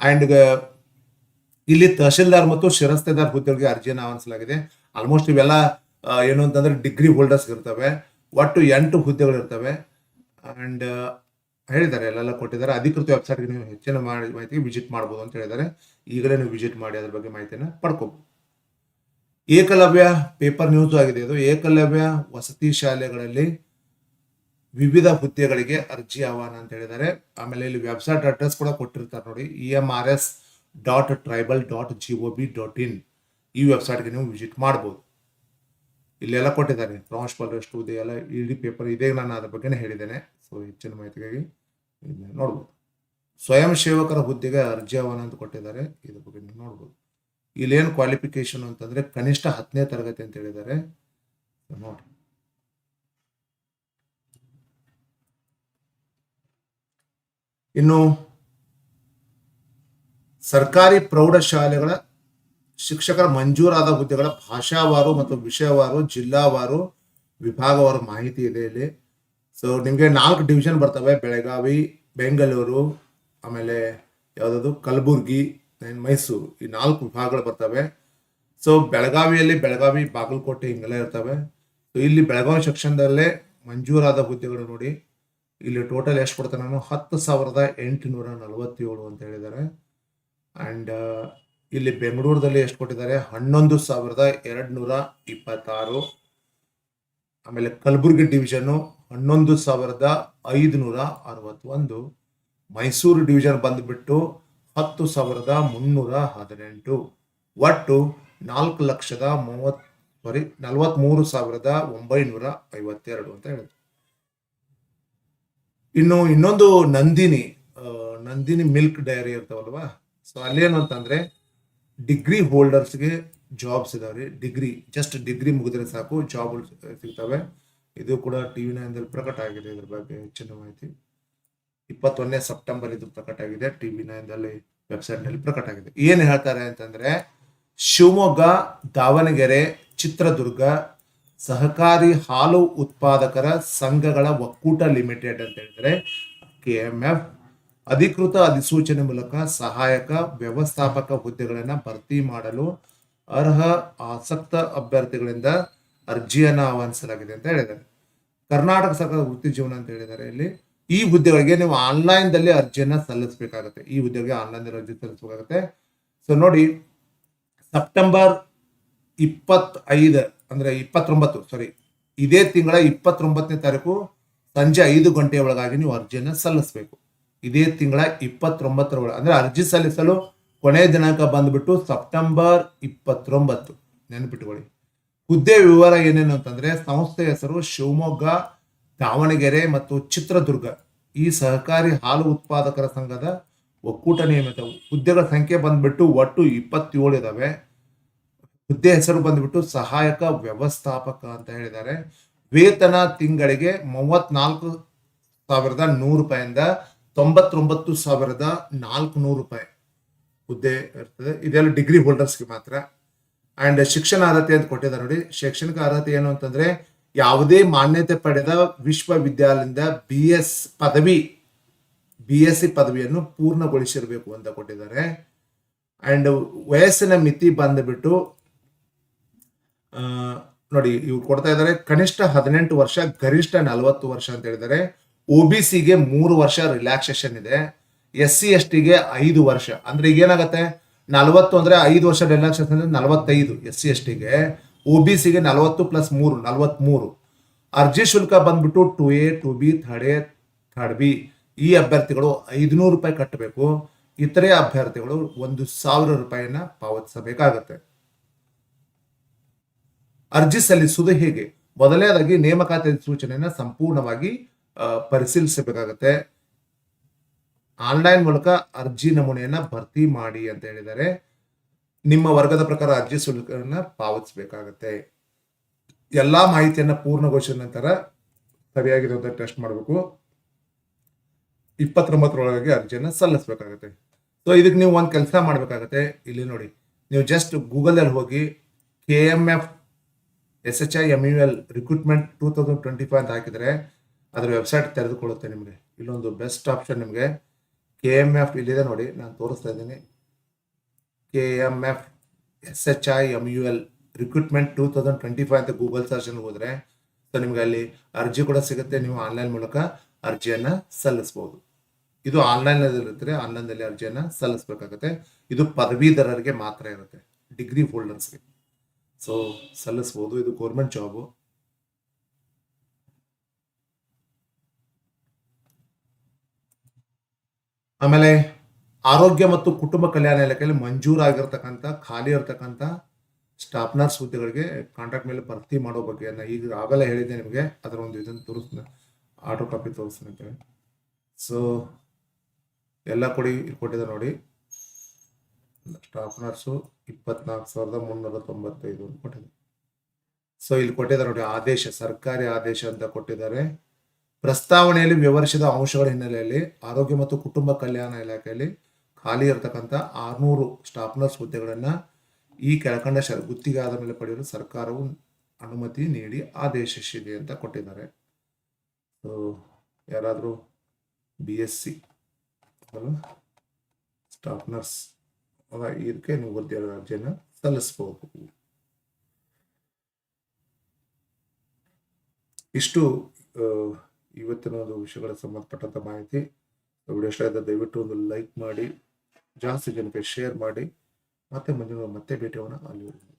ಆ್ಯಂಡ್ ಇಲ್ಲಿ ತಹಶೀಲ್ದಾರ್ ಮತ್ತು ಶಿರಸ್ತೆದಾರ್ ಹುದ್ದೆಗಳಿಗೆ ಅರ್ಜಿಯನ್ನು ಆಹ್ವಾನಿಸಲಾಗಿದೆ. ಆಲ್ಮೋಸ್ಟ್ ಇವೆಲ್ಲ ಏನು ಅಂತಂದ್ರೆ ಡಿಗ್ರಿ ಹೋಲ್ಡರ್ಸ್ ಇರ್ತವೆ. ಒಟ್ಟು ಎಂಟು ಹುದ್ದೆಗಳಿರ್ತವೆ. ಅಂಡ್ ಹೇಳಿದ್ದಾರೆ ಎಲ್ಲೆಲ್ಲ ಕೊಟ್ಟಿದ್ದಾರೆ. ಅಧಿಕೃತ ವೆಬ್ಸೈಟ್ಗೆ ನೀವು ಹೆಚ್ಚಿನ ಮಾಹಿತಿಗೆ ವಿಸಿಟ್ ಮಾಡ್ಬೋದು ಅಂತ ಹೇಳಿದ್ದಾರೆ. ಈಗಲೇ ನೀವು ವಿಸಿಟ್ ಮಾಡಿ ಅದ್ರ ಬಗ್ಗೆ ಮಾಹಿತಿಯನ್ನು ಪಡ್ಕೋಬಹುದು ಏಕಲವ್ಯ ಪೇಪರ್ ನ್ಯೂಸ್ ಆಗಿದೆ ಇದು. ಏಕಲವ್ಯ ವಸತಿ ಶಾಲೆಗಳಲ್ಲಿ ವಿವಿಧ ಹುದ್ದೆಗಳಿಗೆ ಅರ್ಜಿ ಆಹ್ವಾನ ಅಂತ ಹೇಳಿದ್ದಾರೆ. ಆಮೇಲೆ ಇಲ್ಲಿ ವೆಬ್ಸೈಟ್ ಅಡ್ರೆಸ್ ಕೂಡ ಕೊಟ್ಟಿರ್ತಾರೆ ನೋಡಿ. E M R S dot tribal dot G O B dot in ಈ ವೆಬ್ಸೈಟ್ಗೆ ನೀವು ವಿಸಿಟ್ ಮಾಡ್ಬೋದು. ಇಲ್ಲೆಲ್ಲ ಕೊಟ್ಟಿದ್ದಾರೆ. ಪ್ರಾನ್ಸಿಪಲ್ ಎಷ್ಟು ಇದೆ, ಎಲ್ಲ ಇಡೀ ಪೇಪರ್ ಇದೆ ನಾನು ಅದ್ರ ಬಗ್ಗೆನೇ ಹೇಳಿದ್ದೇನೆ. ಸೊ ಹೆಚ್ಚಿನ ಮಾಹಿತಿಗಾಗಿ ನೋಡ್ಬೋದು. ಸ್ವಯಂ ಸೇವಕರ ಹುದ್ದೆಗೆ ಅರ್ಜಿ ಆಹ್ವಾನ ಅಂತ ಕೊಟ್ಟಿದ್ದಾರೆ. ಇದ್ರ ಬಗ್ಗೆ ನೀವು ನೋಡ್ಬೋದು. ಇಲ್ಲೇನು ಕ್ವಾಲಿಫಿಕೇಶನ್ ಅಂತಂದ್ರೆ ಕನಿಷ್ಠ ಹತ್ತನೇ ತರಗತಿ ಅಂತ ಹೇಳಿದ್ದಾರೆ. ನೋಡಿ. ಇನ್ನು ಸರ್ಕಾರಿ ಪ್ರೌಢಶಾಲೆಗಳ ಶಿಕ್ಷಕರ ಮಂಜೂರಾದ ಹುದ್ದೆಗಳ ಭಾಷಾವಾರು ಮತ್ತು ವಿಷಯವಾರು, ಜಿಲ್ಲಾವಾರು ವಿಭಾಗವಾರು ಮಾಹಿತಿ ಇದೆ ಇಲ್ಲಿ. ಸೊ ನಿಮಗೆ ನಾಲ್ಕು ಡಿವಿಷನ್ ಬರ್ತವೆ. ಬೆಳಗಾವಿ, ಬೆಂಗಳೂರು, ಆಮೇಲೆ ಯಾವುದಾದ್ರು ಕಲಬುರ್ಗಿ ಮೈಸೂರು. ಈ ನಾಲ್ಕು ವಿಭಾಗಗಳು ಬರ್ತವೆ. ಸೊ ಬೆಳಗಾವಿಯಲ್ಲಿ ಬೆಳಗಾವಿ, ಬಾಗಲಕೋಟೆ ಹಿಂಗೆಲ್ಲ ಇರ್ತವೆ. ಸೊ ಇಲ್ಲಿ ಬೆಳಗಾವಿ ಸೆಕ್ಷನ್ದಲ್ಲೇ ಮಂಜೂರಾದ ಹುದ್ದೆಗಳು ನೋಡಿ. ಇಲ್ಲಿ ಟೋಟಲ್ ಎಷ್ಟು ಕೊಡ್ತಾನೆ ಹತ್ತು ಸಾವಿರದ ಎಂಟುನೂರ ನಲವತ್ತೇಳು ಅಂತ ಹೇಳಿದ್ದಾರೆ. ಆ್ಯಂಡ್ ಇಲ್ಲಿ ಬೆಂಗಳೂರದಲ್ಲಿ ಎಷ್ಟು ಕೊಟ್ಟಿದ್ದಾರೆ? ಹನ್ನೊಂದು ಸಾವಿರದ ಎರಡು ನೂರ ಇಪ್ಪತ್ತಾರು. ಆಮೇಲೆ ಕಲಬುರಗಿ ಡಿವಿಷನ್ನು ಹನ್ನೊಂದು ಸಾವಿರದ ಐದುನೂರ ಅರವತ್ತೊಂದು. ಮೈಸೂರು ಡಿವಿಷನ್ ಬಂದುಬಿಟ್ಟು ಹತ್ತು ಸಾವಿರದ ಮುನ್ನೂರ ಹದಿನೆಂಟು. ಒಟ್ಟು ನಾಲ್ಕು ಲಕ್ಷದ ಮೂವತ್ ಸಾರಿ ನಲವತ್ತ್ಮೂರು ಸಾವಿರದ ಒಂಬೈನೂರ ಐವತ್ತೆರಡು ಅಂತ ಹೇಳಿದ್ರು. ಇನ್ನು ಇನ್ನೊಂದು ನಂದಿನಿ ನಂದಿನಿ ಮಿಲ್ಕ್ ಡೈರಿ ಇರ್ತಾವಲ್ವಾ? ಸೊ ಅಲ್ಲೇನು ಅಂತಂದ್ರೆ ಡಿಗ್ರಿ ಹೋಲ್ಡರ್ಸ್ಗೆ ಜಾಬ್ಸ್ ಇದಾವೆ. ಡಿಗ್ರಿ ಜಸ್ಟ್ ಡಿಗ್ರಿ ಮುಗಿದ್ರೆ ಸಾಕು ಜಾಬ್ ಸಿಗ್ತವೆ. ಇದು ಕೂಡ ಟಿ ವಿ ನೈನ್ದಲ್ಲಿ ಪ್ರಕಟ ಆಗಿದೆ ಇದ್ರ ಬಗ್ಗೆ ಹೆಚ್ಚಿನ ಮಾಹಿತಿ. ಇಪ್ಪತ್ತೊಂದನೇ ಸೆಪ್ಟೆಂಬರ್ ಇದು ಪ್ರಕಟ ಆಗಿದೆ ಟಿ ವಿ ನೈನ್ದಲ್ಲಿ ವೆಬ್ಸೈಟ್ನಲ್ಲಿ ಪ್ರಕಟ ಆಗಿದೆ. ಏನು ಹೇಳ್ತಾರೆ ಅಂತಂದ್ರೆ, ಶಿವಮೊಗ್ಗ, ದಾವಣಗೆರೆ, ಚಿತ್ರದುರ್ಗ, ಸಹಕಾರಿ ಹಾಲು ಉತ್ಪಾದಕರ ಸಂಘಗಳ ಒಕ್ಕೂಟ ಲಿಮಿಟೆಡ್ ಅಂತ ಹೇಳಿದ್ರೆ ಕೆ ಎಂ ಎಫ್ ಅಧಿಕೃತ ಅಧಿಸೂಚನೆ ಮೂಲಕ ಸಹಾಯಕ, ವ್ಯವಸ್ಥಾಪಕ ಹುದ್ದೆಗಳನ್ನು ಭರ್ತಿ ಮಾಡಲು ಅರ್ಹ, ಆಸಕ್ತ ಅಭ್ಯರ್ಥಿಗಳಿಂದ ಅರ್ಜಿಯನ್ನು ಆಹ್ವಾನಿಸಲಾಗಿದೆ ಅಂತ ಹೇಳಿದ್ದಾರೆ. ಕರ್ನಾಟಕ ಸರ್ಕಾರದ ವೃತ್ತಿ ಜೀವನ ಅಂತ ಹೇಳಿದ್ದಾರೆ ಇಲ್ಲಿ. ಈ ಹುದ್ದೆಗಳಿಗೆ ನೀವು ಆನ್ಲೈನ್ದಲ್ಲಿ ಅರ್ಜಿಯನ್ನ ಸಲ್ಲಿಸಬೇಕಾಗುತ್ತೆ. ಈ ಹುದ್ದೆಗೆ ಆನ್ಲೈನ್ ಅರ್ಜಿ ಸಲ್ಲಿಸಬೇಕಾಗುತ್ತೆ. ಸೊ ನೋಡಿ, ಸೆಪ್ಟೆಂಬರ್ ಇಪ್ಪತ್ತೈದು, ಅಂದ್ರೆ ಇಪ್ಪತ್ತೊಂಬತ್ತು ಸಾರಿ ಇದೇ ತಿಂಗಳ ಇಪ್ಪತ್ತೊಂಬತ್ತನೇ ತಾರೀಕು ಸಂಜೆ ಐದು ಗಂಟೆಯ ಒಳಗಾಗಿ ನೀವು ಅರ್ಜಿಯನ್ನು ಸಲ್ಲಿಸಬೇಕು. ಇದೇ ತಿಂಗಳ ಇಪ್ಪತ್ತೊಂಬತ್ತರ ಅಂದರೆ ಅರ್ಜಿ ಸಲ್ಲಿಸಲು ಕೊನೆಯ ದಿನಾಂಕ ಬಂದ್ಬಿಟ್ಟು ಸೆಪ್ಟೆಂಬರ್ ಇಪ್ಪತ್ತೊಂಬತ್ತು. ನೆನಪಿಟ್ಕೊಳ್ಳಿ. ಹುದ್ದೆ ವಿವರ ಏನೇನು ಅಂತಂದ್ರೆ ಸಂಸ್ಥೆ ಹೆಸರು ಶಿವಮೊಗ್ಗ, ದಾವಣಗೆರೆ ಮತ್ತು ಚಿತ್ರದುರ್ಗ. ಈ ಸಹಕಾರಿ ಹಾಲು ಉತ್ಪಾದಕರ ಸಂಘದ ಒಕ್ಕೂಟ ನಿಯಮಿತ ಹುದ್ದೆಗಳ ಸಂಖ್ಯೆ ಬಂದ್ಬಿಟ್ಟು ಒಟ್ಟು ಇಪ್ಪತ್ತೇಳು ಇದಾವೆ. ಹುದ್ದೆ ಹೆಸರು ಬಂದ್ಬಿಟ್ಟು ಸಹಾಯಕ ವ್ಯವಸ್ಥಾಪಕ ಅಂತ ಹೇಳಿದ್ದಾರೆ. ವೇತನ ತಿಂಗಳಿಗೆ ಮೂವತ್ನಾಲ್ಕು ಸಾವಿರದ ನೂರು ರೂಪಾಯಿಂದ ತೊಂಬತ್ತೊಂಬತ್ತು ಸಾವಿರದ ನಾಲ್ಕು ನೂರು ರೂಪಾಯಿ ಹುದ್ದೆ ಇರ್ತದೆ. ಇದೆಲ್ಲ ಡಿಗ್ರಿ ಹೋಲ್ಡರ್ಸ್ಗೆ ಮಾತ್ರ. ಅಂಡ್ ಶಿಕ್ಷಣ ಅರ್ಹತೆ ಅಂತ ಕೊಟ್ಟಿದ್ದಾರೆ ನೋಡಿ. ಶೈಕ್ಷಣಿಕ ಅರ್ಹತೆ ಏನು ಅಂತಂದ್ರೆ ಯಾವುದೇ ಮಾನ್ಯತೆ ಪಡೆದ ವಿಶ್ವವಿದ್ಯಾಲಯದಿಂದ ಬಿ ಎಸ್ ಪದವಿ ಬಿ ಎಸ್ ಸಿ ಪದವಿಯನ್ನು ಪೂರ್ಣಗೊಳಿಸಿರಬೇಕು ಅಂತ ಕೊಟ್ಟಿದ್ದಾರೆ. ಅಂಡ್ ವಯಸ್ಸಿನ ಮಿತಿ ಬಂದ್ಬಿಟ್ಟು ನೋಡಿ ಇವ್ರು ಕೊಡ್ತಾ ಇದ್ದಾರೆ, ಕನಿಷ್ಠ ಹದಿನೆಂಟು ವರ್ಷ, ಗರಿಷ್ಠ ನಲವತ್ತು ವರ್ಷ ಅಂತ ಹೇಳಿದ್ದಾರೆ. ಒ ಬಿ ಸಿಗೆ ಮೂರು ವರ್ಷ ರಿಲ್ಯಾಕ್ಸೇಷನ್ ಇದೆ. ಎಸ್ ಸಿ ಎಸ್ ಟಿಗೆ ಐದು ವರ್ಷ. ಅಂದ್ರೆ ಈಗ ಏನಾಗುತ್ತೆ? ನಲವತ್ತು ಅಂದ್ರೆ ಐದು ವರ್ಷ ರಿಲ್ಯಾಕ್ಸೇಷನ್ ಅಂದ್ರೆ ನಲವತ್ತೈದು ಎಸ್ ಸಿ ಎಸ್ ಟಿಗೆ ಒ ಬಿ ಸಿಗೆ ನಲವತ್ತು ಪ್ಲಸ್ ಮೂರು ನಲವತ್ತ್ಮೂರು ಅರ್ಜಿ ಶುಲ್ಕ ಬಂದ್ಬಿಟ್ಟು two A two B third A third B ಈ ಅಭ್ಯರ್ಥಿಗಳು ಐದುನೂರು ರೂಪಾಯಿ ಕಟ್ಟಬೇಕು. ಇತರೆ ಅಭ್ಯರ್ಥಿಗಳು ಒಂದು ಸಾವಿರ ರೂಪಾಯಿನ ಪಾವತಿಸಬೇಕಾಗತ್ತೆ. ಅರ್ಜಿ ಸಲ್ಲಿಸುವುದು ಹೇಗೆ? ಮೊದಲನೇದಾಗಿ ನೇಮಕಾತಿ ಸೂಚನೆಯನ್ನ ಸಂಪೂರ್ಣವಾಗಿ ಪರಿಶೀಲಿಸಬೇಕಾಗತ್ತೆ. ಆನ್ಲೈನ್ ಮೂಲಕ ಅರ್ಜಿ ನಮೂನೆಯನ್ನ ಭರ್ತಿ ಮಾಡಿ ಅಂತ ಹೇಳಿದರೆ ನಿಮ್ಮ ವರ್ಗದ ಪ್ರಕಾರ ಅರ್ಜಿ ಶುಲ್ಕವನ್ನ ಪಾವತಿಸಬೇಕಾಗತ್ತೆ. ಎಲ್ಲಾ ಮಾಹಿತಿಯನ್ನ ಪೂರ್ಣಗೊಳಿಸಿದ ನಂತರ ಸರಿಯಾಗಿರೋದನ್ನ ಟೆಸ್ಟ್ ಮಾಡಬೇಕು. ಇಪ್ಪತ್ತೊಂಬತ್ತರೊಳಗೆ ಅರ್ಜಿಯನ್ನ ಸಲ್ಲಿಸಬೇಕಾಗತ್ತೆ. ಸೊ ಇದಕ್ಕೆ ನೀವು ಒಂದು ಕೆಲಸ ಮಾಡಬೇಕಾಗತ್ತೆ. ಇಲ್ಲಿ ನೋಡಿ, ನೀವು ಜಸ್ಟ್ ಗೂಗಲಲ್ಲಿ ಹೋಗಿ K M F S H I M U L recruitment two thousand twenty five ಅಂತ ಹಾಕಿದರೆ ಅದರ ವೆಬ್ಸೈಟ್ ತೆರೆದುಕೊಳ್ಳುತ್ತೆ ನಿಮಗೆ. ಇಲ್ಲೊಂದು ಬೆಸ್ಟ್ ಆಪ್ಷನ್ ನಿಮಗೆ ಕೆ ಎಂ ಎಫ್ ಇಲ್ಲಿದೆ ನೋಡಿ, ನಾನು ತೋರಿಸ್ತಾ ಇದ್ದೀನಿ. K M F S H I M U L recruitment two thousand twenty five ಅಂತ ಗೂಗಲ್ ಸರ್ಚಲ್ಲಿ ಹೋದರೆ ಸೊ ನಿಮಗೆ ಅಲ್ಲಿ ಅರ್ಜಿ ಕೂಡ ಸಿಗುತ್ತೆ. ನೀವು ಆನ್ಲೈನ್ ಮೂಲಕ ಅರ್ಜಿಯನ್ನು ಸಲ್ಲಿಸ್ಬೋದು. ಇದು ಆನ್ಲೈನಲ್ಲಿರುತ್ತೆ ಇರುತ್ತೆ ಆನ್ಲೈನ್ದಲ್ಲಿ ಅರ್ಜಿಯನ್ನು ಸಲ್ಲಿಸ್ಬೇಕಾಗುತ್ತೆ. ಇದು ಪದವೀಧರರಿಗೆ ಮಾತ್ರ ಇರುತ್ತೆ ಡಿಗ್ರಿ ಹೋಲ್ಡರ್ಸ್ಗೆ ಸೊ ಸಲ್ಲಿಸ್ಬೋದು. ಇದು ಗೌರ್ಮೆಂಟ್ ಜಾಬು ಆಮೇಲೆ ಆರೋಗ್ಯ ಮತ್ತು ಕುಟುಂಬ ಕಲ್ಯಾಣ ಇಲಾಖೆಯಲ್ಲಿ ಮಂಜೂರಾಗಿರ್ತಕ್ಕಂಥ, ಖಾಲಿ ಇರತಕ್ಕಂಥ ಸ್ಟಾಫ್ ನರ್ಸ್ ಹುದ್ದೆಗಳಿಗೆ ಕಾಂಟ್ರಾಕ್ಟ್ ಮೇಲೆ ಭರ್ತಿ ಮಾಡೋ ಬಗ್ಗೆ ನಾನು ಈಗ ಆಗಲೇ ಹೇಳಿದ್ದೆ ನಿಮಗೆ. ಅದರ ಒಂದು ಇದನ್ನು ತೋರಿಸ್ತೀನಿ. ಆಟೋ ಕಾಪಿ ತೋರಿಸ್ತೀನಿ ಸೊ ಎಲ್ಲ ಕೊಡಿ, ಕೊಟ್ಟಿದೆ ನೋಡಿ. ಸ್ಟಾಫ್ ನರ್ಸು ಇಪ್ಪತ್ನಾಲ್ಕು ಸಾವಿರದ ಮುನ್ನೂರ ತೊಂಬತ್ತೈದು ಕೊಟ್ಟಿದೆ. ಸೊ ಇಲ್ಲಿ ಕೊಟ್ಟಿದ್ದಾರೆ ನೋಡಿ ಆದೇಶ, ಸರ್ಕಾರಿ ಆದೇಶ ಅಂತ ಕೊಟ್ಟಿದ್ದಾರೆ. ಪ್ರಸ್ತಾವನೆಯಲ್ಲಿ ವಿವರಿಸಿದ ಅಂಶಗಳ ಹಿನ್ನೆಲೆಯಲ್ಲಿ ಆರೋಗ್ಯ ಮತ್ತು ಕುಟುಂಬ ಕಲ್ಯಾಣ ಇಲಾಖೆಯಲ್ಲಿ ಖಾಲಿ ಇರತಕ್ಕಂಥ ಆರುನೂರು ಸ್ಟಾಫ್ ನರ್ಸ್ ಹುದ್ದೆಗಳನ್ನು ಈ ಕೆಳಕಂಡ ಶ ಗುತ್ತಿಗೆ ಆದ ಮೇಲೆ ಪಡೆಯಲು ಸರ್ಕಾರವು ಅನುಮತಿ ನೀಡಿ ಆದೇಶಿಸಿದೆ ಅಂತ ಕೊಟ್ಟಿದ್ದಾರೆ. ಯಾರಾದರೂ B S C staff nurse ಇದಕ್ಕೆ ನೀವು ಹುದ್ದೆ ಅರ್ಜಿಯನ್ನು ಸಲ್ಲಿಸ್ಬೋದು ಇಷ್ಟು ಇವತ್ತಿನ ಒಂದು ವಿಷಯಗಳ ಸಂಬಂಧಪಟ್ಟಂತ ಮಾಹಿತಿ. ವಿಡಿಯೋ ಇಷ್ಟ ದಯವಿಟ್ಟು ಒಂದು ಲೈಕ್ ಮಾಡಿ, ಜಾಸ್ತಿ ಜನಕ್ಕೆ ಶೇರ್ ಮಾಡಿ, ಮತ್ತೆ ಮುಂದಿನ ಮತ್ತೆ ಭೇಟಿಯವನ್ನ ಅಲ್ಲಿ